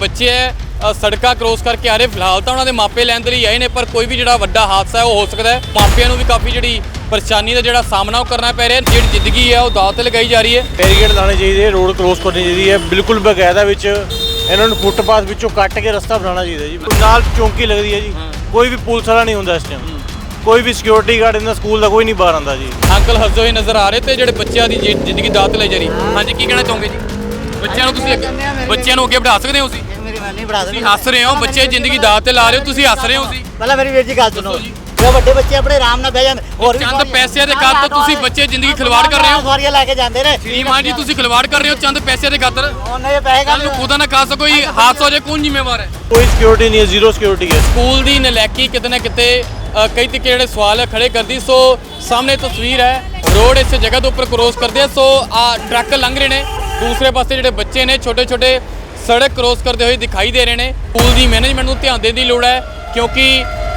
ਬੱਚੇ ਹੈ ਸੜਕਾਂ ਕ੍ਰੋਸ ਕਰਕੇ ਆ ਰਹੇ ਫਿਲਹਾਲ ਤਾਂ ਉਹਨਾਂ ਦੇ ਮਾਪੇ ਲੈਣ ਦੇ ਲਈ ਆਏ ਨੇ ਪਰ ਕੋਈ ਵੀ ਜਿਹੜਾ ਵੱਡਾ ਹਾਦਸਾ ਹੈ ਉਹ ਹੋ ਸਕਦਾ ਹੈ ਮਾਪਿਆਂ ਨੂੰ ਵੀ ਕਾਫੀ ਜਿਹੜੀ ਪਰੇਸ਼ਾਨੀ ਦਾ ਜਿਹੜਾ ਸਾਹਮਣਾ ਕਰਨਾ ਪੈ ਰਿਹਾ ਜਿਹੜੀ ਜ਼ਿੰਦਗੀ ਹੈ ਉਹ ਦਾਅ ਤੇ ਲਗਾਈ ਜਾ ਰਹੀ ਹੈ ਬੈਰੀਕੇਡ ਲਾਣੇ ਚਾਹੀਦੇ ਰੋਡ ਕ੍ਰੋਸ ਕਰਨੀ ਚਾਹੀਦੀ ਹੈ ਬਿਲਕੁਲ ਬਕਾਇਦਾ ਵਿੱਚ ਇਹਨਾਂ ਨੂੰ ਫੁੱਟਪਾਥ ਵਿੱਚੋਂ ਕੱਟ ਕੇ ਰਸਤਾ ਬਣਾਉਣਾ ਚਾਹੀਦਾ ਜੀ। ਨਾਲ ਚੌਂਕੀ ਲੱਗਦੀ ਹੈ ਜੀ ਕੋਈ ਵੀ ਪੁਲਿਸ ਵਾਲਾ ਨਹੀਂ ਹੁੰਦਾ ਇਸ ਟਾਈਮ ਕੋਈ ਵੀ ਸਿਕਿਉਰਿਟੀ ਗਾਰਡ ਇਹਨਾਂ ਸਕੂਲ ਦਾ ਕੋਈ ਨਹੀਂ ਬਾਹਰ ਆਉਂਦਾ ਜੀ। ਅੰਕਲ ਹੱਸਦੇ ਹੋਏ ਨਜ਼ਰ ਆ ਰਹੇ ਤੇ ਜਿਹੜੇ ਬੱਚਿਆਂ ਦੀ ਜ਼ਿੰਦਗੀ ਦਾਅ ਤੇ ਲਈ ਜਾ ਰਹੀ। ਹਾਂਜੀ ਕੀ ਕਹਿਣਾ ਚਾਹੋਗੇ ਜੀ? ਬੱਚਿਆਂ ਨੂੰ ਤੁਸੀਂ ਅੱਗੇ- ਬੱਚਿਆਂ ਨੂੰ ਅੱਗੇ ਵਧਾ ਸਕਦੇ ਹੋ ਤੁਸੀਂ? ਮੇਰੀ ਮੈਂ ਨਹੀਂ ਪੜਾ ਤੁਸੀਂ ਹੱਸ ਰਹੇ ਹੋ ਬੱਚੇ ਜ਼ਿੰਦਗੀ ਦਾਅ ਤੇ ਲਾ ਰਹੇ ਹੋ ਤੁਸੀਂ ਹੱਸ ਰਹੇ ਹੋ ਤੁਸੀਂ। ਪਹਿਲਾਂ ਮੇਰੀ ਵੀਰ ਜੀ ਗੱਲ ਸੁਣੋ। ਜੀ। ਵੱਡੇ ਬੱਚੇ ਆਪਣੇ ਆਰਾਮ ਨਾਲ ਬਹਿ ਜਾਂਦੇ ਹੋਰ ਵੀ ਚੰਦ ਪੈਸਿਆਂ ਦੇ ਖਾਤਰ ਤੁਸੀਂ ਬੱਚੇ ਜ਼ਿੰਦਗੀ ਖਿਲਵਾੜ ਕਰ ਰਹੇ ਹੋ। ਸਵਾਰੀਆਂ ਲੈ ਕੇ ਜਾਂਦੇ ਨੇ। ਸ਼੍ਰੀਮਾਨ ਜੀ ਤੁਸੀਂ ਖਿਲਵਾੜ ਕਰ ਰਹੇ ਹੋ ਚੰਦ ਪੈਸਿਆਂ ਦੇ ਖਾਤਰ। ਉਹਨੇ ਇਹ ਪੈਸੇ ਕੱਲ ਨੂੰ ਖੁਦਾ ਨਾ ਖਾਸ ਕੋਈ ਹਾਦਸਾ ਹੋ ਜਾਏ ਕੌਣ ਜ਼ਿੰਮੇਵਾਰ ਹੈ? ਕੋਈ ਸਿਕਿਉਰਿਟੀ ਨਹੀਂ ਹੈ ਜ਼ੀਰੋ ਸਿਕਿਉਰਿਟੀ ਹੈ। ਸਕੂਲ ਦੀ ਨਲੈਕੀ ਕਿਤੇ ਨਾ ਕਿਤੇ ਅ, ਕਈ ਤਰੀਕੇ ਜਿਹੜੇ ਸਵਾਲ ਖੜੇ ਕਰਦੀ। ਸੋ ਸਾਹਮਣੇ ਤਸਵੀਰ ਹੈ। ਰੋਡ ਇਸ ਜਗ੍ਹਾ ਦੇ ਉੱਪਰ ਕ੍ਰੋਸ ਕਰਦੇ ਆ। ਸੋ ਆ ਟਰੱਕ ਲੰਘ ਰਹੇ ਨੇ। ਦੂਸਰੇ ਪਾਸੇ ਜਿਹੜੇ ਬੱਚੇ ਨੇ ਛੋਟੇ ਛੋਟੇ ਸੜਕ ਕ੍ਰੋਸ ਕਰਦੇ ਹੋਏ ਦਿਖਾਈ ਦੇ ਰਹੇ ਨੇ। ਸਕੂਲ ਦੀ ਮੈਨੇਜਮੈਂਟ ਨੂੰ ਧਿਆਨ ਦੇਣ ਦੀ ਲੋੜ ਹੈ ਕਿਉਂਕਿ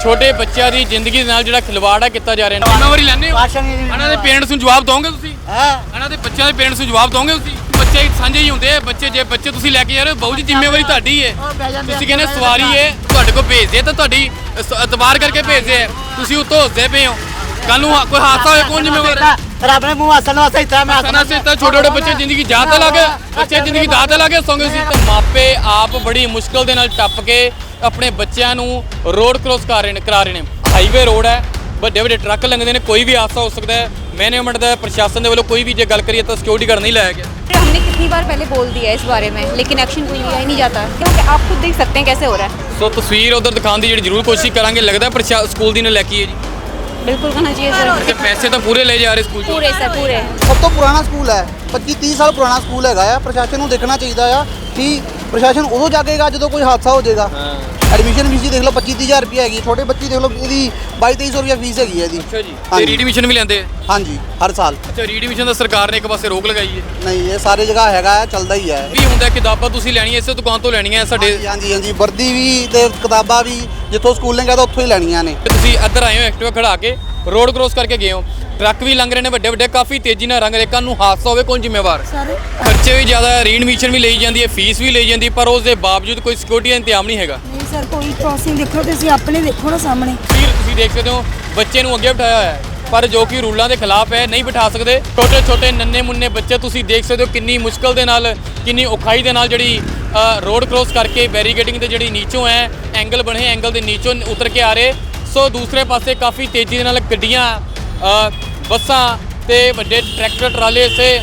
ਛੋਟੇ ਬੱਚਿਆਂ ਦੀ ਜ਼ਿੰਦਗੀ ਦੇ ਨਾਲ ਜਿਹੜਾ ਖਿਲਵਾੜ ਹੈ ਕੀਤਾ ਜਾ ਰਿਹਾ ਹੈ। ਜ਼ਿੰਮੇਵਾਰੀ ਲੈਣੇ ਹੋ? ਇਹਨਾਂ ਦੇ ਪੇਰੈਂਟਸ ਨੂੰ ਜਵਾਬ ਦੋਗੇ ਤੁਸੀਂ? ਹਾਂ। ਇਹਨਾਂ ਦੇ ਬੱਚਿਆਂ ਦੇ ਪੇਰੈਂਟਸ ਨੂੰ ਜਵਾਬ ਦੋਗੇ ਤੁਸੀਂ? ਬੱਚੇ ਸਾਂਝੇ ਹੀ ਹੁੰਦੇ ਆ ਬੱਚੇ ਜੇ ਬੱਚੇ ਤੁਸੀਂ ਲੈ ਕੇ ਜਾ ਰਹੇ ਹੋ ਬਹੁਤ ਜ਼ਿੰਮੇਵਾਰੀ ਤੁਹਾਡੀ ਹੈ। ਤੁਸੀਂ ਕਹਿੰਦੇ ਸਵਾਰੀ ਹੈ ਤੁਹਾਡੇ ਕੋਲ ਭੇਜਦੇ ਤਾਂ ਤੁਹਾਡੀ ਇਤਬਾਰ ਕਰਕੇ ਭੇਜਦੇ ਆ। ਤੁਸੀਂ ਉੱਤੋਂ ਹੱਸਦੇ ਪਏ ਹੋ। ਕੱਲ ਨੂੰ ਕੋਈ ਹਾਦਸਾ ਹੋਏ ਕੌਣ ਜ਼ਿੰਮੇਵਾਰ ਹੈ? ਰੱਬ ਨੇ ਮੂੰਹ ਹੱਸਣ ਵਾਸਤੇ ਦਿੱਤਾ ਮੈਂ ਸਨਾ ਸੇ ਤਾਂ ਛੋਟੇ ਛੋਟੇ ਬੱਚੇ ਜ਼ਿੰਦਗੀ ਜਾਤ ਤੇ ਲੱਗੇ ਬੱਚੇ ਜ਼ਿੰਦਗੀ ਦਾਅ ਤੇ ਲੱਗੇ ਸੌਂਗੇ ਸੀ ਤੇ ਮਾਪੇ ਆਪ ਬੜੀ ਮੁਸ਼ਕਲ ਦੇ ਨਾਲ ਟੱਪ ਕੇ ਆਪਣੇ ਬੱਚਿਆਂ ਨੂੰ ਰੋਡ ਕ੍ਰੋਸ ਕਰ ਰਹੇ ਨੇ ਕਰਾ ਰਹੇ ਨੇ ਹਾਈਵੇ ਰੋਡ ਹੈ ਵੱਡੇ ਵੱਡੇ ਟਰੱਕ ਲੰਘਦੇ ਨੇ ਕੋਈ ਵੀ ਹਾਦਸਾ ਹੋ ਸਕਦਾ ਹੈ ਮੈਨੇਜਮੈਂਟ ਦਾ ਪ੍ਰਸ਼ਾਸਨ ਦੇ ਵੱਲੋਂ ਕੋਈ ਵੀ ਜੇ ਗੱਲ ਕਰੀਏ ਤਾਂ ਸਿਕਿਉਰਿਟੀ ਗਾਰਡ नहीं लाया गया हमने कितनी बार पहले बोल दिया है इस बारे में लेकिन एक्शन कोई लिया ही नहीं जाता क्योंकि आप खुद देख सकते हैं कैसे हो रहा है ਸੋ ਤਸਵੀਰ ਉਧਰ ਦਿਖਾਉਣ ਦੀ ਜਿਹੜੀ ਜ਼ਰੂਰ ਕੋਸ਼ਿਸ਼ ਕਰਾਂਗੇ ਲੱਗਦਾ ਪ੍ਰਸ਼ਾ ਸਕੂਲ ਦੀ ਨਲੈਕੀ ਹੈ ਜੀ बिल्कुल होना चाहिए सर ਤੇ ਪੈਸੇ ਤਾਂ ਪੂਰੇ ਲੈ ਜਾ ਰਹੇ ਸਕੂਲ ਚੋਂ पूरे सर पूरे ਸਭ ਤੋਂ ਪੁਰਾਣਾ ਸਕੂਲ ਹੈ 25 30 ਸਾਲ ਪੁਰਾਣਾ ਸਕੂਲ ਹੈਗਾ ਆ ਪ੍ਰਸ਼ਾਸਨ ਨੂੰ ਦੇਖਣਾ ਚਾਹੀਦਾ ਆ ਕਿ ਪ੍ਰਸ਼ਾਸਨ ਉਦੋਂ ਜਾਗੇਗਾ ਜਦੋਂ ਕੋਈ ਹਾਦਸਾ ਹੋ ਜਾਏਗਾ ਐਡਮਿਸ਼ਨ ਫੀਸ ਹੀ ਦੇਖ ਲਓ 25 30000 ਰੁਪਏ ਹੈਗੀ ਛੋਟੇ ਬੱਚੇ ਦੇਖ ਲਓ ਇਹਦੀ 22 2300 ਰੁਪਏ ਫੀਸ ਹੈਗੀ ਹੈ ਇਹਦੀ। ਅੱਛਾ ਜੀ। ਤੇ ਹਾਂਜੀ। ਰੀਡਮਿਸ਼ਨ ਵੀ ਲੈਂਦੇ ਆ? ਹਾਂਜੀ ਹਰ ਸਾਲ। ਅੱਛਾ ਰੀਡਮਿਸ਼ਨ ਦਾ ਸਰਕਾਰ ਨੇ ਇੱਕ ਪਾਸੇ ਰੋਕ ਲਗਾਈ ਹੈ? ਨਹੀਂ ਇਹ ਸਾਰੇ ਜਗ੍ਹਾ ਹੈਗਾ ਹੈ ਚੱਲਦਾ ਹੀ ਹੈ। ਵੀ ਹੁੰਦਾ ਕਿਤਾਬਾਂ ਤੁਸੀਂ ਲੈਣੀਆਂ ਇਸੇ ਦੁਕਾਨ ਤੋਂ ਲੈਣੀਆਂ ਸਾਡੇ? ਹਾਂਜੀ ਹਾਂਜੀ ਹਾਂਜੀ ਵਰਦੀ ਵੀ ਤੇ ਕਿਤਾਬਾਂ ਵੀ ਜਿੱਥੋਂ ਸਕੂਲ ਨੇ ਕਹਿੰਦਾ ਉੱਥੋਂ ਹੀ ਲੈਣੀਆਂ ਨੇ। ਤੇ ਤੁਸੀਂ ਇੱਧਰ ਆਏ ਹੋ ਐਕਟਿਵਾ ਖੜਾ ਕੇ ਰੋਡ ਕ੍ਰੋਸ ਕਰਕੇ ਗਏ ਹੋ। ਟਰੱਕ ਵੀ ਲੰਘ ਰਹੇ ਨੇ ਵੱਡੇ ਵੱਡੇ ਕਾਫੀ ਤੇਜ਼ੀ ਨਾਲ ਰੰਗ ਰੇਖਾਂ ਨੂੰ ਹਾਦਸਾ ਹੋਵੇ ਕੌਣ ਜ਼ਿੰਮੇਵਾਰ? ਸਾਰੇ। ਖਰਚੇ ਵੀ ਜ਼ਿਆਦਾ ਰੀਡਮਿਸ਼ਨ ਵੀ ਲਈ ਜਾਂਦੀ ਹੈ ਫੀਸ ਵੀ ਲਈ ਜਾਂਦੀ ਹੈ, ਪਰ ਉਸ ਦੇ ਬਾਵਜੂਦ ਕੋਈ ਸਿਕਿਉਰਿਟੀ ਦਾ ਇੰਤਜ਼ਾਮ ਨਹੀਂ ਹੈਗਾ। ਸਰ, ਕੋਈ ਕ੍ਰਾਸਿੰਗ ਦੇਖੋ ਤੇ ਆਪਣੇ ਦੇਖੋ ਨਾ ਸਾਹਮਣੇ। ਫਿਰ ਤੁਸੀਂ ਦੇਖ ਸਕਦੇ ਹੋ, ਬੱਚੇ ਨੂੰ ਅੱਗੇ ਬਿਠਾਇਆ ਹੋਇਆ ਹੈ। ਪਰ ਜੋ ਕਿ ਰੂਲਾਂ ਦੇ ਖਿਲਾਫ ਹੈ, ਨਹੀਂ ਬਿਠਾ ਸਕਦੇ। ਛੋਟੇ ਛੋਟੇ ਨੰਨੇ ਮੁੰਨੇ ਬੱਚੇ, ਤੁਸੀਂ ਦੇਖ ਸਕਦੇ ਹੋ ਕਿੰਨੀ ਮੁਸ਼ਕਲ ਦੇ ਨਾਲ, ਕਿੰਨੀ ਔਖਾਈ ਦੇ ਨਾਲ ਜਿਹੜੀ ਰੋਡ ਕ੍ਰੋਸ ਕਰਕੇ ਬੈਰੀਕੇਡਿੰਗ ਦੇ ਜਿਹੜੀ ਨੀਚੋਂ ਹੈ ਐਂਗਲ ਬਣੇ ਐਂਗਲ ਦੇ ਨੀਚੋਂ ਉਤਰ ਕੇ ਆ ਰਹੇ। ਸੋ ਦੂਸਰੇ ਪਾਸੇ ਕਾਫੀ ਤੇਜ਼ੀ ਦੇ ਨਾਲ ਗੱਡੀਆਂ ਬੱਸਾਂ ਤੇ ਵੱਡੇ ਟਰੈਕਟਰ ਟਰਾਲੇ ਇਸੇ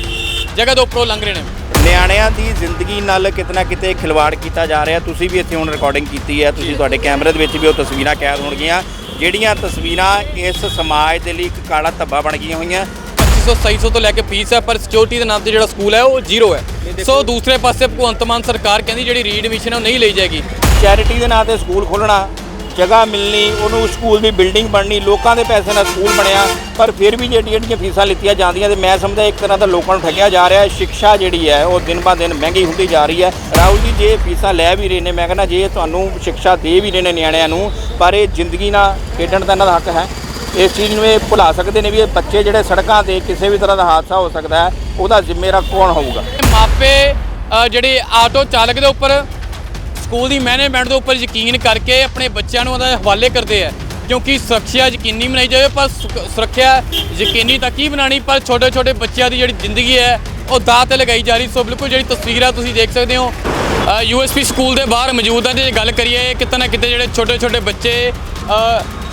ਜਗ੍ਹਾ ਦੇ ਉੱਪਰੋਂ ਲੰਘ ਰਹੇ ਨੇ। ਨਿਆਣਿਆਂ ਦੀ ਜ਼ਿੰਦਗੀ ਨਾਲ ਕਿਤੇ ਨਾ ਕਿਤੇ ਖਿਲਵਾੜ ਕੀਤਾ ਜਾ ਰਿਹਾ। ਤੁਸੀਂ ਵੀ ਇੱਥੇ ਹੁਣ ਰਿਕਾਰਡਿੰਗ ਕੀਤੀ ਹੈ। ਤੁਸੀਂ ਤੁਹਾਡੇ ਕੈਮਰੇ ਦੇ ਵਿੱਚ ਵੀ ਉਹ ਤਸਵੀਰਾਂ ਕੈਦ ਹੋਣਗੀਆਂ। ਜਿਹੜੀਆਂ ਤਸਵੀਰਾਂ ਇਸ ਸਮਾਜ ਦੇ ਲਈ ਇੱਕ ਕਾਲਾ ਧੱਬਾ ਬਣ ਗਈਆਂ ਹੋਈਆਂ। 2500 2700 ਤੋਂ ਲੈ ਕੇ ਫੀਸ ਹੈ ਪਰ ਸਿਕਿਉਰਿਟੀ ਦੇ ਨਾਮ ਤੇ ਜਿਹੜਾ ਸਕੂਲ ਹੈ ਉਹ ਜ਼ੀਰੋ ਹੈ। ਸੋ ਦੂਸਰੇ ਪਾਸੇ ਭਗਵੰਤ ਮਾਨ ਸਰਕਾਰ ਕਹਿੰਦੀ ਜਿਹੜੀ ਰੀਐਡਮਿਸ਼ਨ ਹੈ ਉਹ ਨਹੀਂ ਲਈ ਜਾਏਗੀ। ਚੈਰਿਟੀ ਦੇ ਨਾਂ ਤੇ ਸਕੂਲ ਖੋਲ੍ਹਣਾ। ਜਗ੍ਹਾ ਮਿਲਣੀ, ਉਹਨੂੰ ਸਕੂਲ ਦੀ ਬਿਲਡਿੰਗ ਬਣਨੀ, ਲੋਕਾਂ ਦੇ ਪੈਸੇ ਨਾਲ ਸਕੂਲ ਬਣਿਆ, ਪਰ ਫਿਰ ਵੀ ਜਿਹੜੀਆਂ ਜਿਹੜੀਆਂ ਫੀਸਾਂ ਲਿੱਤੀਆਂ ਜਾਂਦੀਆਂ ਤੇ ਮੈਂ ਸਮਝਦਾ ਇੱਕ ਤਰ੍ਹਾਂ ਦਾ ਲੋਕਾਂ ਨੂੰ ਠੱਗਿਆ ਜਾ ਰਿਹਾ ਹੈ ਸਿੱਖਿਆ ਜਿਹੜੀ ਹੈ ਉਹ ਦਿਨ ਬਾ ਦਿਨ ਮਹਿੰਗੀ ਹੁੰਦੀ ਜਾ ਰਹੀ ਹੈ। ਰਾਹੁਲ ਜੀ, ਜੇ ਫੀਸਾਂ ਲੈ ਵੀ ਰਹੇ ਨੇ, ਮੈਂ ਕਹਿੰਦਾ ਜੇ ਤੁਹਾਨੂੰ ਸਿੱਖਿਆ ਦੇ ਵੀ ਰਹੇ ਨੇ ਨਿਆਣਿਆਂ ਨੂੰ, ਪਰ ਇਹ ਜ਼ਿੰਦਗੀ ਨਾਲ ਖੇਡਣ ਦਾ ਇਹਨਾਂ ਦਾ ਹੱਕ ਹੈ। ਇਸ ਚੀਜ਼ ਨੂੰ ਇਹ ਭੁਲਾ ਸਕਦੇ ਨੇ ਵੀ ਇਹ ਬੱਚੇ ਜਿਹੜੇ ਸੜਕਾਂ ਤੇ ਕਿਸੇ ਵੀ ਤਰ੍ਹਾਂ ਦਾ ਹਾਦਸਾ ਹੋ ਸਕਦਾ ਹੈ, ਉਹਦਾ ਜ਼ਿੰਮੇਵਾਰ ਕੌਣ ਹੋਊਗਾ? ਮਾਪੇ ਜਿਹੜੇ ਆਟੋ ਚਾਲਕ ਦੇ ਉੱਪਰ ਸਕੂਲ ਦੀ ਮੈਨੇਜਮੈਂਟ ਦੇ ਉੱਪਰ ਯਕੀਨ ਕਰਕੇ ਆਪਣੇ ਬੱਚਿਆਂ ਨੂੰ ਉਹਦੇ ਹਵਾਲੇ ਕਰਦੇ ਆ, ਕਿਉਂਕਿ ਸੁਰੱਖਿਆ ਯਕੀਨੀ ਬਣਾਈ ਜਾਵੇ, ਪਰ ਸੁਕ- ਸੁਰੱਖਿਆ ਯਕੀਨੀ ਤਾਂ ਕੀ ਬਣਾਣੀ ਪਰ ਛੋਟੇ ਛੋਟੇ ਬੱਚਿਆਂ ਦੀ ਜਿਹੜੀ ਜ਼ਿੰਦਗੀ ਹੈ, ਉਹ ਦਾਅ ਤੇ ਲਗਾਈ ਜਾ ਰਹੀ। ਸੋ ਬਿਲਕੁਲ ਜਿਹੜੀ ਤਸਵੀਰ ਆ ਤੁਸੀਂ ਦੇਖ ਸਕਦੇ ਹੋ ਯੂਐਸਪੀ ਸਕੂਲ ਦੇ ਬਾਹਰ ਮੌਜੂਦ ਆ ਜੇ ਗੱਲ ਕਰੀਏ ਕਿਤੇ ਨਾ ਕਿਤੇ ਜਿਹੜੇ ਛੋਟੇ ਛੋਟੇ ਬੱਚੇ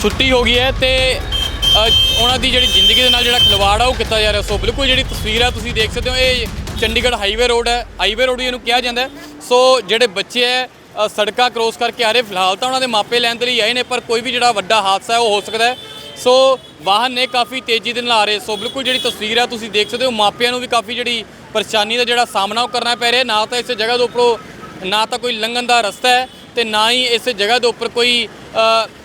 ਛੁੱਟੀ ਹੋ ਗਈ ਹੈ, ਤੇ ਉਹਨਾਂ ਦੀ ਜਿਹੜੀ ਜ਼ਿੰਦਗੀ ਦੇ ਨਾਲ ਜਿਹੜਾ ਖਿਲਵਾੜ ਆ, ਉਹ ਕੀਤਾ ਜਾ ਰਿਹਾ। ਸੋ ਬਿਲਕੁਲ ਜਿਹੜੀ ਤਸਵੀਰ ਆ ਤੁਸੀਂ ਦੇਖ ਸਕਦੇ ਹੋ, ਇਹ ਚੰਡੀਗੜ੍ਹ ਹਾਈਵੇ ਰੋਡ ਹੈ, ਹਾਈਵੇ ਰੋਡ ਵੀ ਇਹਨੂੰ ਕਿਹਾ ਜਾਂਦਾ ਸੋ ਜਿਹੜੇ ਬੱਚੇ ਹੈ ਸੜਕਾਂ ਕ੍ਰੋਸ ਕਰਕੇ ਆ ਰਹੇ। ਫਿਲਹਾਲ ਤਾਂ ਉਹਨਾਂ ਦੇ ਮਾਪੇ ਲੈਣ ਦੇ ਲਈ ਆਏ ਨੇ, ਪਰ ਕੋਈ ਵੀ ਜਿਹੜਾ ਵੱਡਾ ਹਾਦਸਾ ਹੈ, ਉਹ ਹੋ ਸਕਦਾ ਹੈ। ਸੋ ਵਾਹਨ ਨੇ ਕਾਫੀ ਤੇਜ਼ੀ ਦੇ ਨਾਲ ਆ ਰਹੇ। ਸੋ ਬਿਲਕੁਲ ਜਿਹੜੀ ਤਸਵੀਰ ਆ, ਤੁਸੀਂ ਦੇਖ ਸਕਦੇ ਹੋ, ਮਾਪਿਆਂ ਨੂੰ ਵੀ ਕਾਫੀ ਜਿਹੜੀ ਪਰੇਸ਼ਾਨੀ ਦਾ ਜਿਹੜਾ ਸਾਹਮਣਾ ਉਹ ਕਰਨਾ ਪੈ ਰਿਹਾ ਨਾ ਤਾਂ ਇਸ ਜਗ੍ਹਾ ਦੇ ਉੱਪਰੋਂ, ਨਾ ਤਾਂ ਕੋਈ ਲੰਘਣ ਦਾ ਰਸਤਾ ਹੈ ਤੇ ਨਾ ਹੀ ਇਸ ਜਗ੍ਹਾ ਦੇ ਉੱਪਰ ਕੋਈ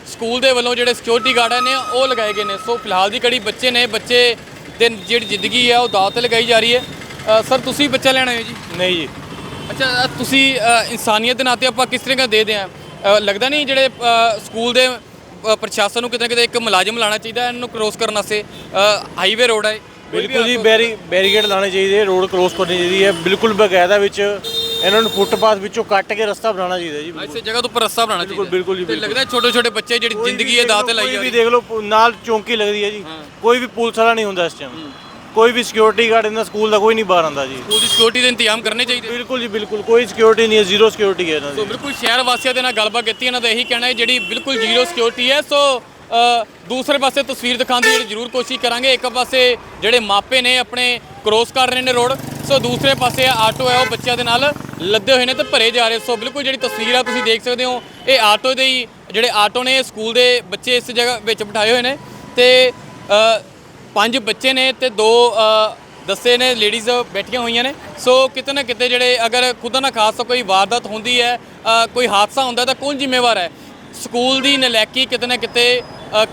ਸਕੂਲ ਦੇ ਵੱਲੋਂ ਜਿਹੜੇ ਸਿਕਿਉਰਿਟੀ ਗਾਰਡ ਨੇ, ਉਹ ਲਗਾਏ ਗਏ ਨੇ। ਸੋ ਫਿਲਹਾਲ ਦੀ ਕੜੀ ਬੱਚੇ ਨੇ, ਬੱਚੇ ਦੇ ਜਿਹੜੀ ਜ਼ਿੰਦਗੀ ਹੈ ਉਹ ਦਾਅ ਤੇ ਲਗਾਈ ਜਾ ਰਹੀ ਹੈ। ਸਰ, ਤੁਸੀਂ ਬੱਚਾ ਲੈਣਾ ਹੈ ਜੀ? ਨਹੀਂ ਜੀ। ਅੱਛਾ ਤੁਸੀਂ ਇਨਸਾਨੀਅਤ ਦੇ ਨਾਤੇ ਆਪਾਂ ਕਿਸ ਤਰ੍ਹਾਂ ਦੇ ਦਿਆਂ ਅ, ਲੱਗਦਾ ਨਹੀਂ ਜਿਹੜੇ ਸਕੂਲ ਦੇ ਪ੍ਰਸ਼ਾਸਨ ਨੂੰ ਕਿਤੇ ਨਾ ਕਿਤੇ ਇੱਕ ਮੁਲਾਜ਼ਮ ਲਾਣਾ ਚਾਹੀਦਾ ਇਹਨੂੰ ਕ੍ਰੋਸ ਕਰਨ ਵਾਸਤੇ? ਹਾਈਵੇ ਰੋਡ ਹੈ ਬਿਲਕੁਲ ਜੀ ਬੈਰੀ ਬੈਰੀਕੇਡ ਲਾਣੇ ਚਾਹੀਦੇ ਰੋਡ ਕ੍ਰੋਸ ਕਰਨੀ ਚਾਹੀਦੀ ਹੈ। ਬਿਲਕੁਲ ਬਕਾਇਦਾ ਵਿੱਚ ਇਹਨਾਂ ਨੂੰ ਫੁੱਟਪਾਥ ਵਿੱਚੋਂ ਕੱਟ ਕੇ ਰਸਤਾ ਬਣਾਉਣਾ ਚਾਹੀਦਾ ਜੀ ਇਸੇ ਜਗ੍ਹਾ ਤੋਂ ਰਸਤਾ ਬਣਾਉਣਾ ਚਾਹੀਦਾ। ਬਿਲਕੁਲ ਜੀ। ਲੱਗਦਾ ਛੋਟੇ ਛੋਟੇ ਬੱਚੇ ਜਿਹੜੀ ਜ਼ਿੰਦਗੀ ਇਹ ਦਾਅ ਤੇ ਲਾਈ ਕੋਈ ਵੀ ਦੇਖ ਲਓ ਨਾਲ ਚੌਂਕੀ ਲੱਗਦੀ ਹੈ ਜੀ। ਕੋਈ ਵੀ ਪੁਲਿਸ ਵਾਲਾ ਨਹੀਂ ਹੁੰਦਾ ਇਸ ਟਾਈਮ ਕੋਈ ਵੀ ਸਿਕਿਉਰਿਟੀ ਗਾਰਡ ਇਹਨਾਂ ਸਕੂਲ ਦਾ ਕੋਈ ਨਹੀਂ ਬਾਹਰ ਆਉਂਦਾ ਜੀ। ਸਕੂਲ ਦੀ ਸਿਕਿਉਰਿਟੀ ਦੇ ਇੰਤਜ਼ਾਮ ਕਰਨੇ ਚਾਹੀਦੇ? ਬਿਲਕੁਲ ਜੀ ਬਿਲਕੁਲ। ਕੋਈ ਸਿਕਿਉਰਿਟੀ ਨਹੀਂ ਹੈ ਜ਼ੀਰੋ ਸਿਕਿਉਰਿਟੀ ਹੈ ਇਹਨਾਂ ਸੋ ਦੀ ਬਿਲਕੁਲ ਸ਼ਹਿਰ ਵਾਸੀਆਂ ਦੇ ਨਾਲ ਗੱਲਬਾਤ ਕੀਤੀ ਇਹਨਾਂ ਦਾ ਇਹੀ ਕਹਿਣਾ ਹੈ ਜਿਹੜੀ ਬਿਲਕੁਲ ਜ਼ੀਰੋ ਸਿਕਿਉਰਿਟੀ ਹੈ ਸੋ ਅ, ਦੂਸਰੇ ਪਾਸੇ ਤਸਵੀਰ ਦਿਖਾਉਣ ਦੀ ਜਿਹੜੀ ਜ਼ਰੂਰ ਕੋਸ਼ਿਸ਼ ਕਰਾਂਗੇ। ਇੱਕ ਪਾਸੇ ਜਿਹੜੇ ਮਾਪੇ ਨੇ ਆਪਣੇ ਕ੍ਰੋਸ ਕਰ ਰਹੇ ਨੇ ਰੋਡ ਸੋ ਦੂਸਰੇ ਪਾਸੇ ਆਟੋ ਹੈ ਉਹ ਬੱਚਿਆਂ ਦੇ ਨਾਲ ਲੱਦੇ ਹੋਏ ਨੇ ਤੇ ਭਰੇ ਜਾ ਰਹੇ। ਸੋ ਬਿਲਕੁਲ ਜਿਹੜੀ ਤਸਵੀਰ ਆ ਤੁਸੀਂ ਦੇਖ ਸਕਦੇ ਹੋ ਇਹ ਆਟੋ ਦੇ ਹੀ ਜਿਹੜੇ ਆਟੋ ਨੇ ਸਕੂਲ ਦੇ ਬੱਚੇ ਇਸ ਜਗ੍ਹਾ ਵਿੱਚ ਬਿਠਾਏ ਹੋਏ ਨੇ ਤੇ ਅ, ਪੰਜ ਬੱਚੇ ਨੇ ਤੇ ਦੋ ਦੱਸੇ ਨੇ ਲੇਡੀਜ਼ ਬੈਠੀਆਂ ਹੋਈਆਂ ਨੇ। ਸੋ ਕਿਤੇ ਨਾ ਕਿਤੇ ਜਿਹੜੇ ਅਗਰ ਖੁਦਾ ਨਾ ਖਾਸ ਕੋਈ ਵਾਰਦਾਤ ਹੁੰਦੀ ਹੈ ਕੋਈ ਹਾਦਸਾ ਹੁੰਦਾ ਤਾਂ ਕੌਣ ਜ਼ਿੰਮੇਵਾਰ ਹੈ? ਸਕੂਲ ਦੀ ਨਲੈਕੀ ਕਿਤੇ ਨਾ ਕਿਤੇ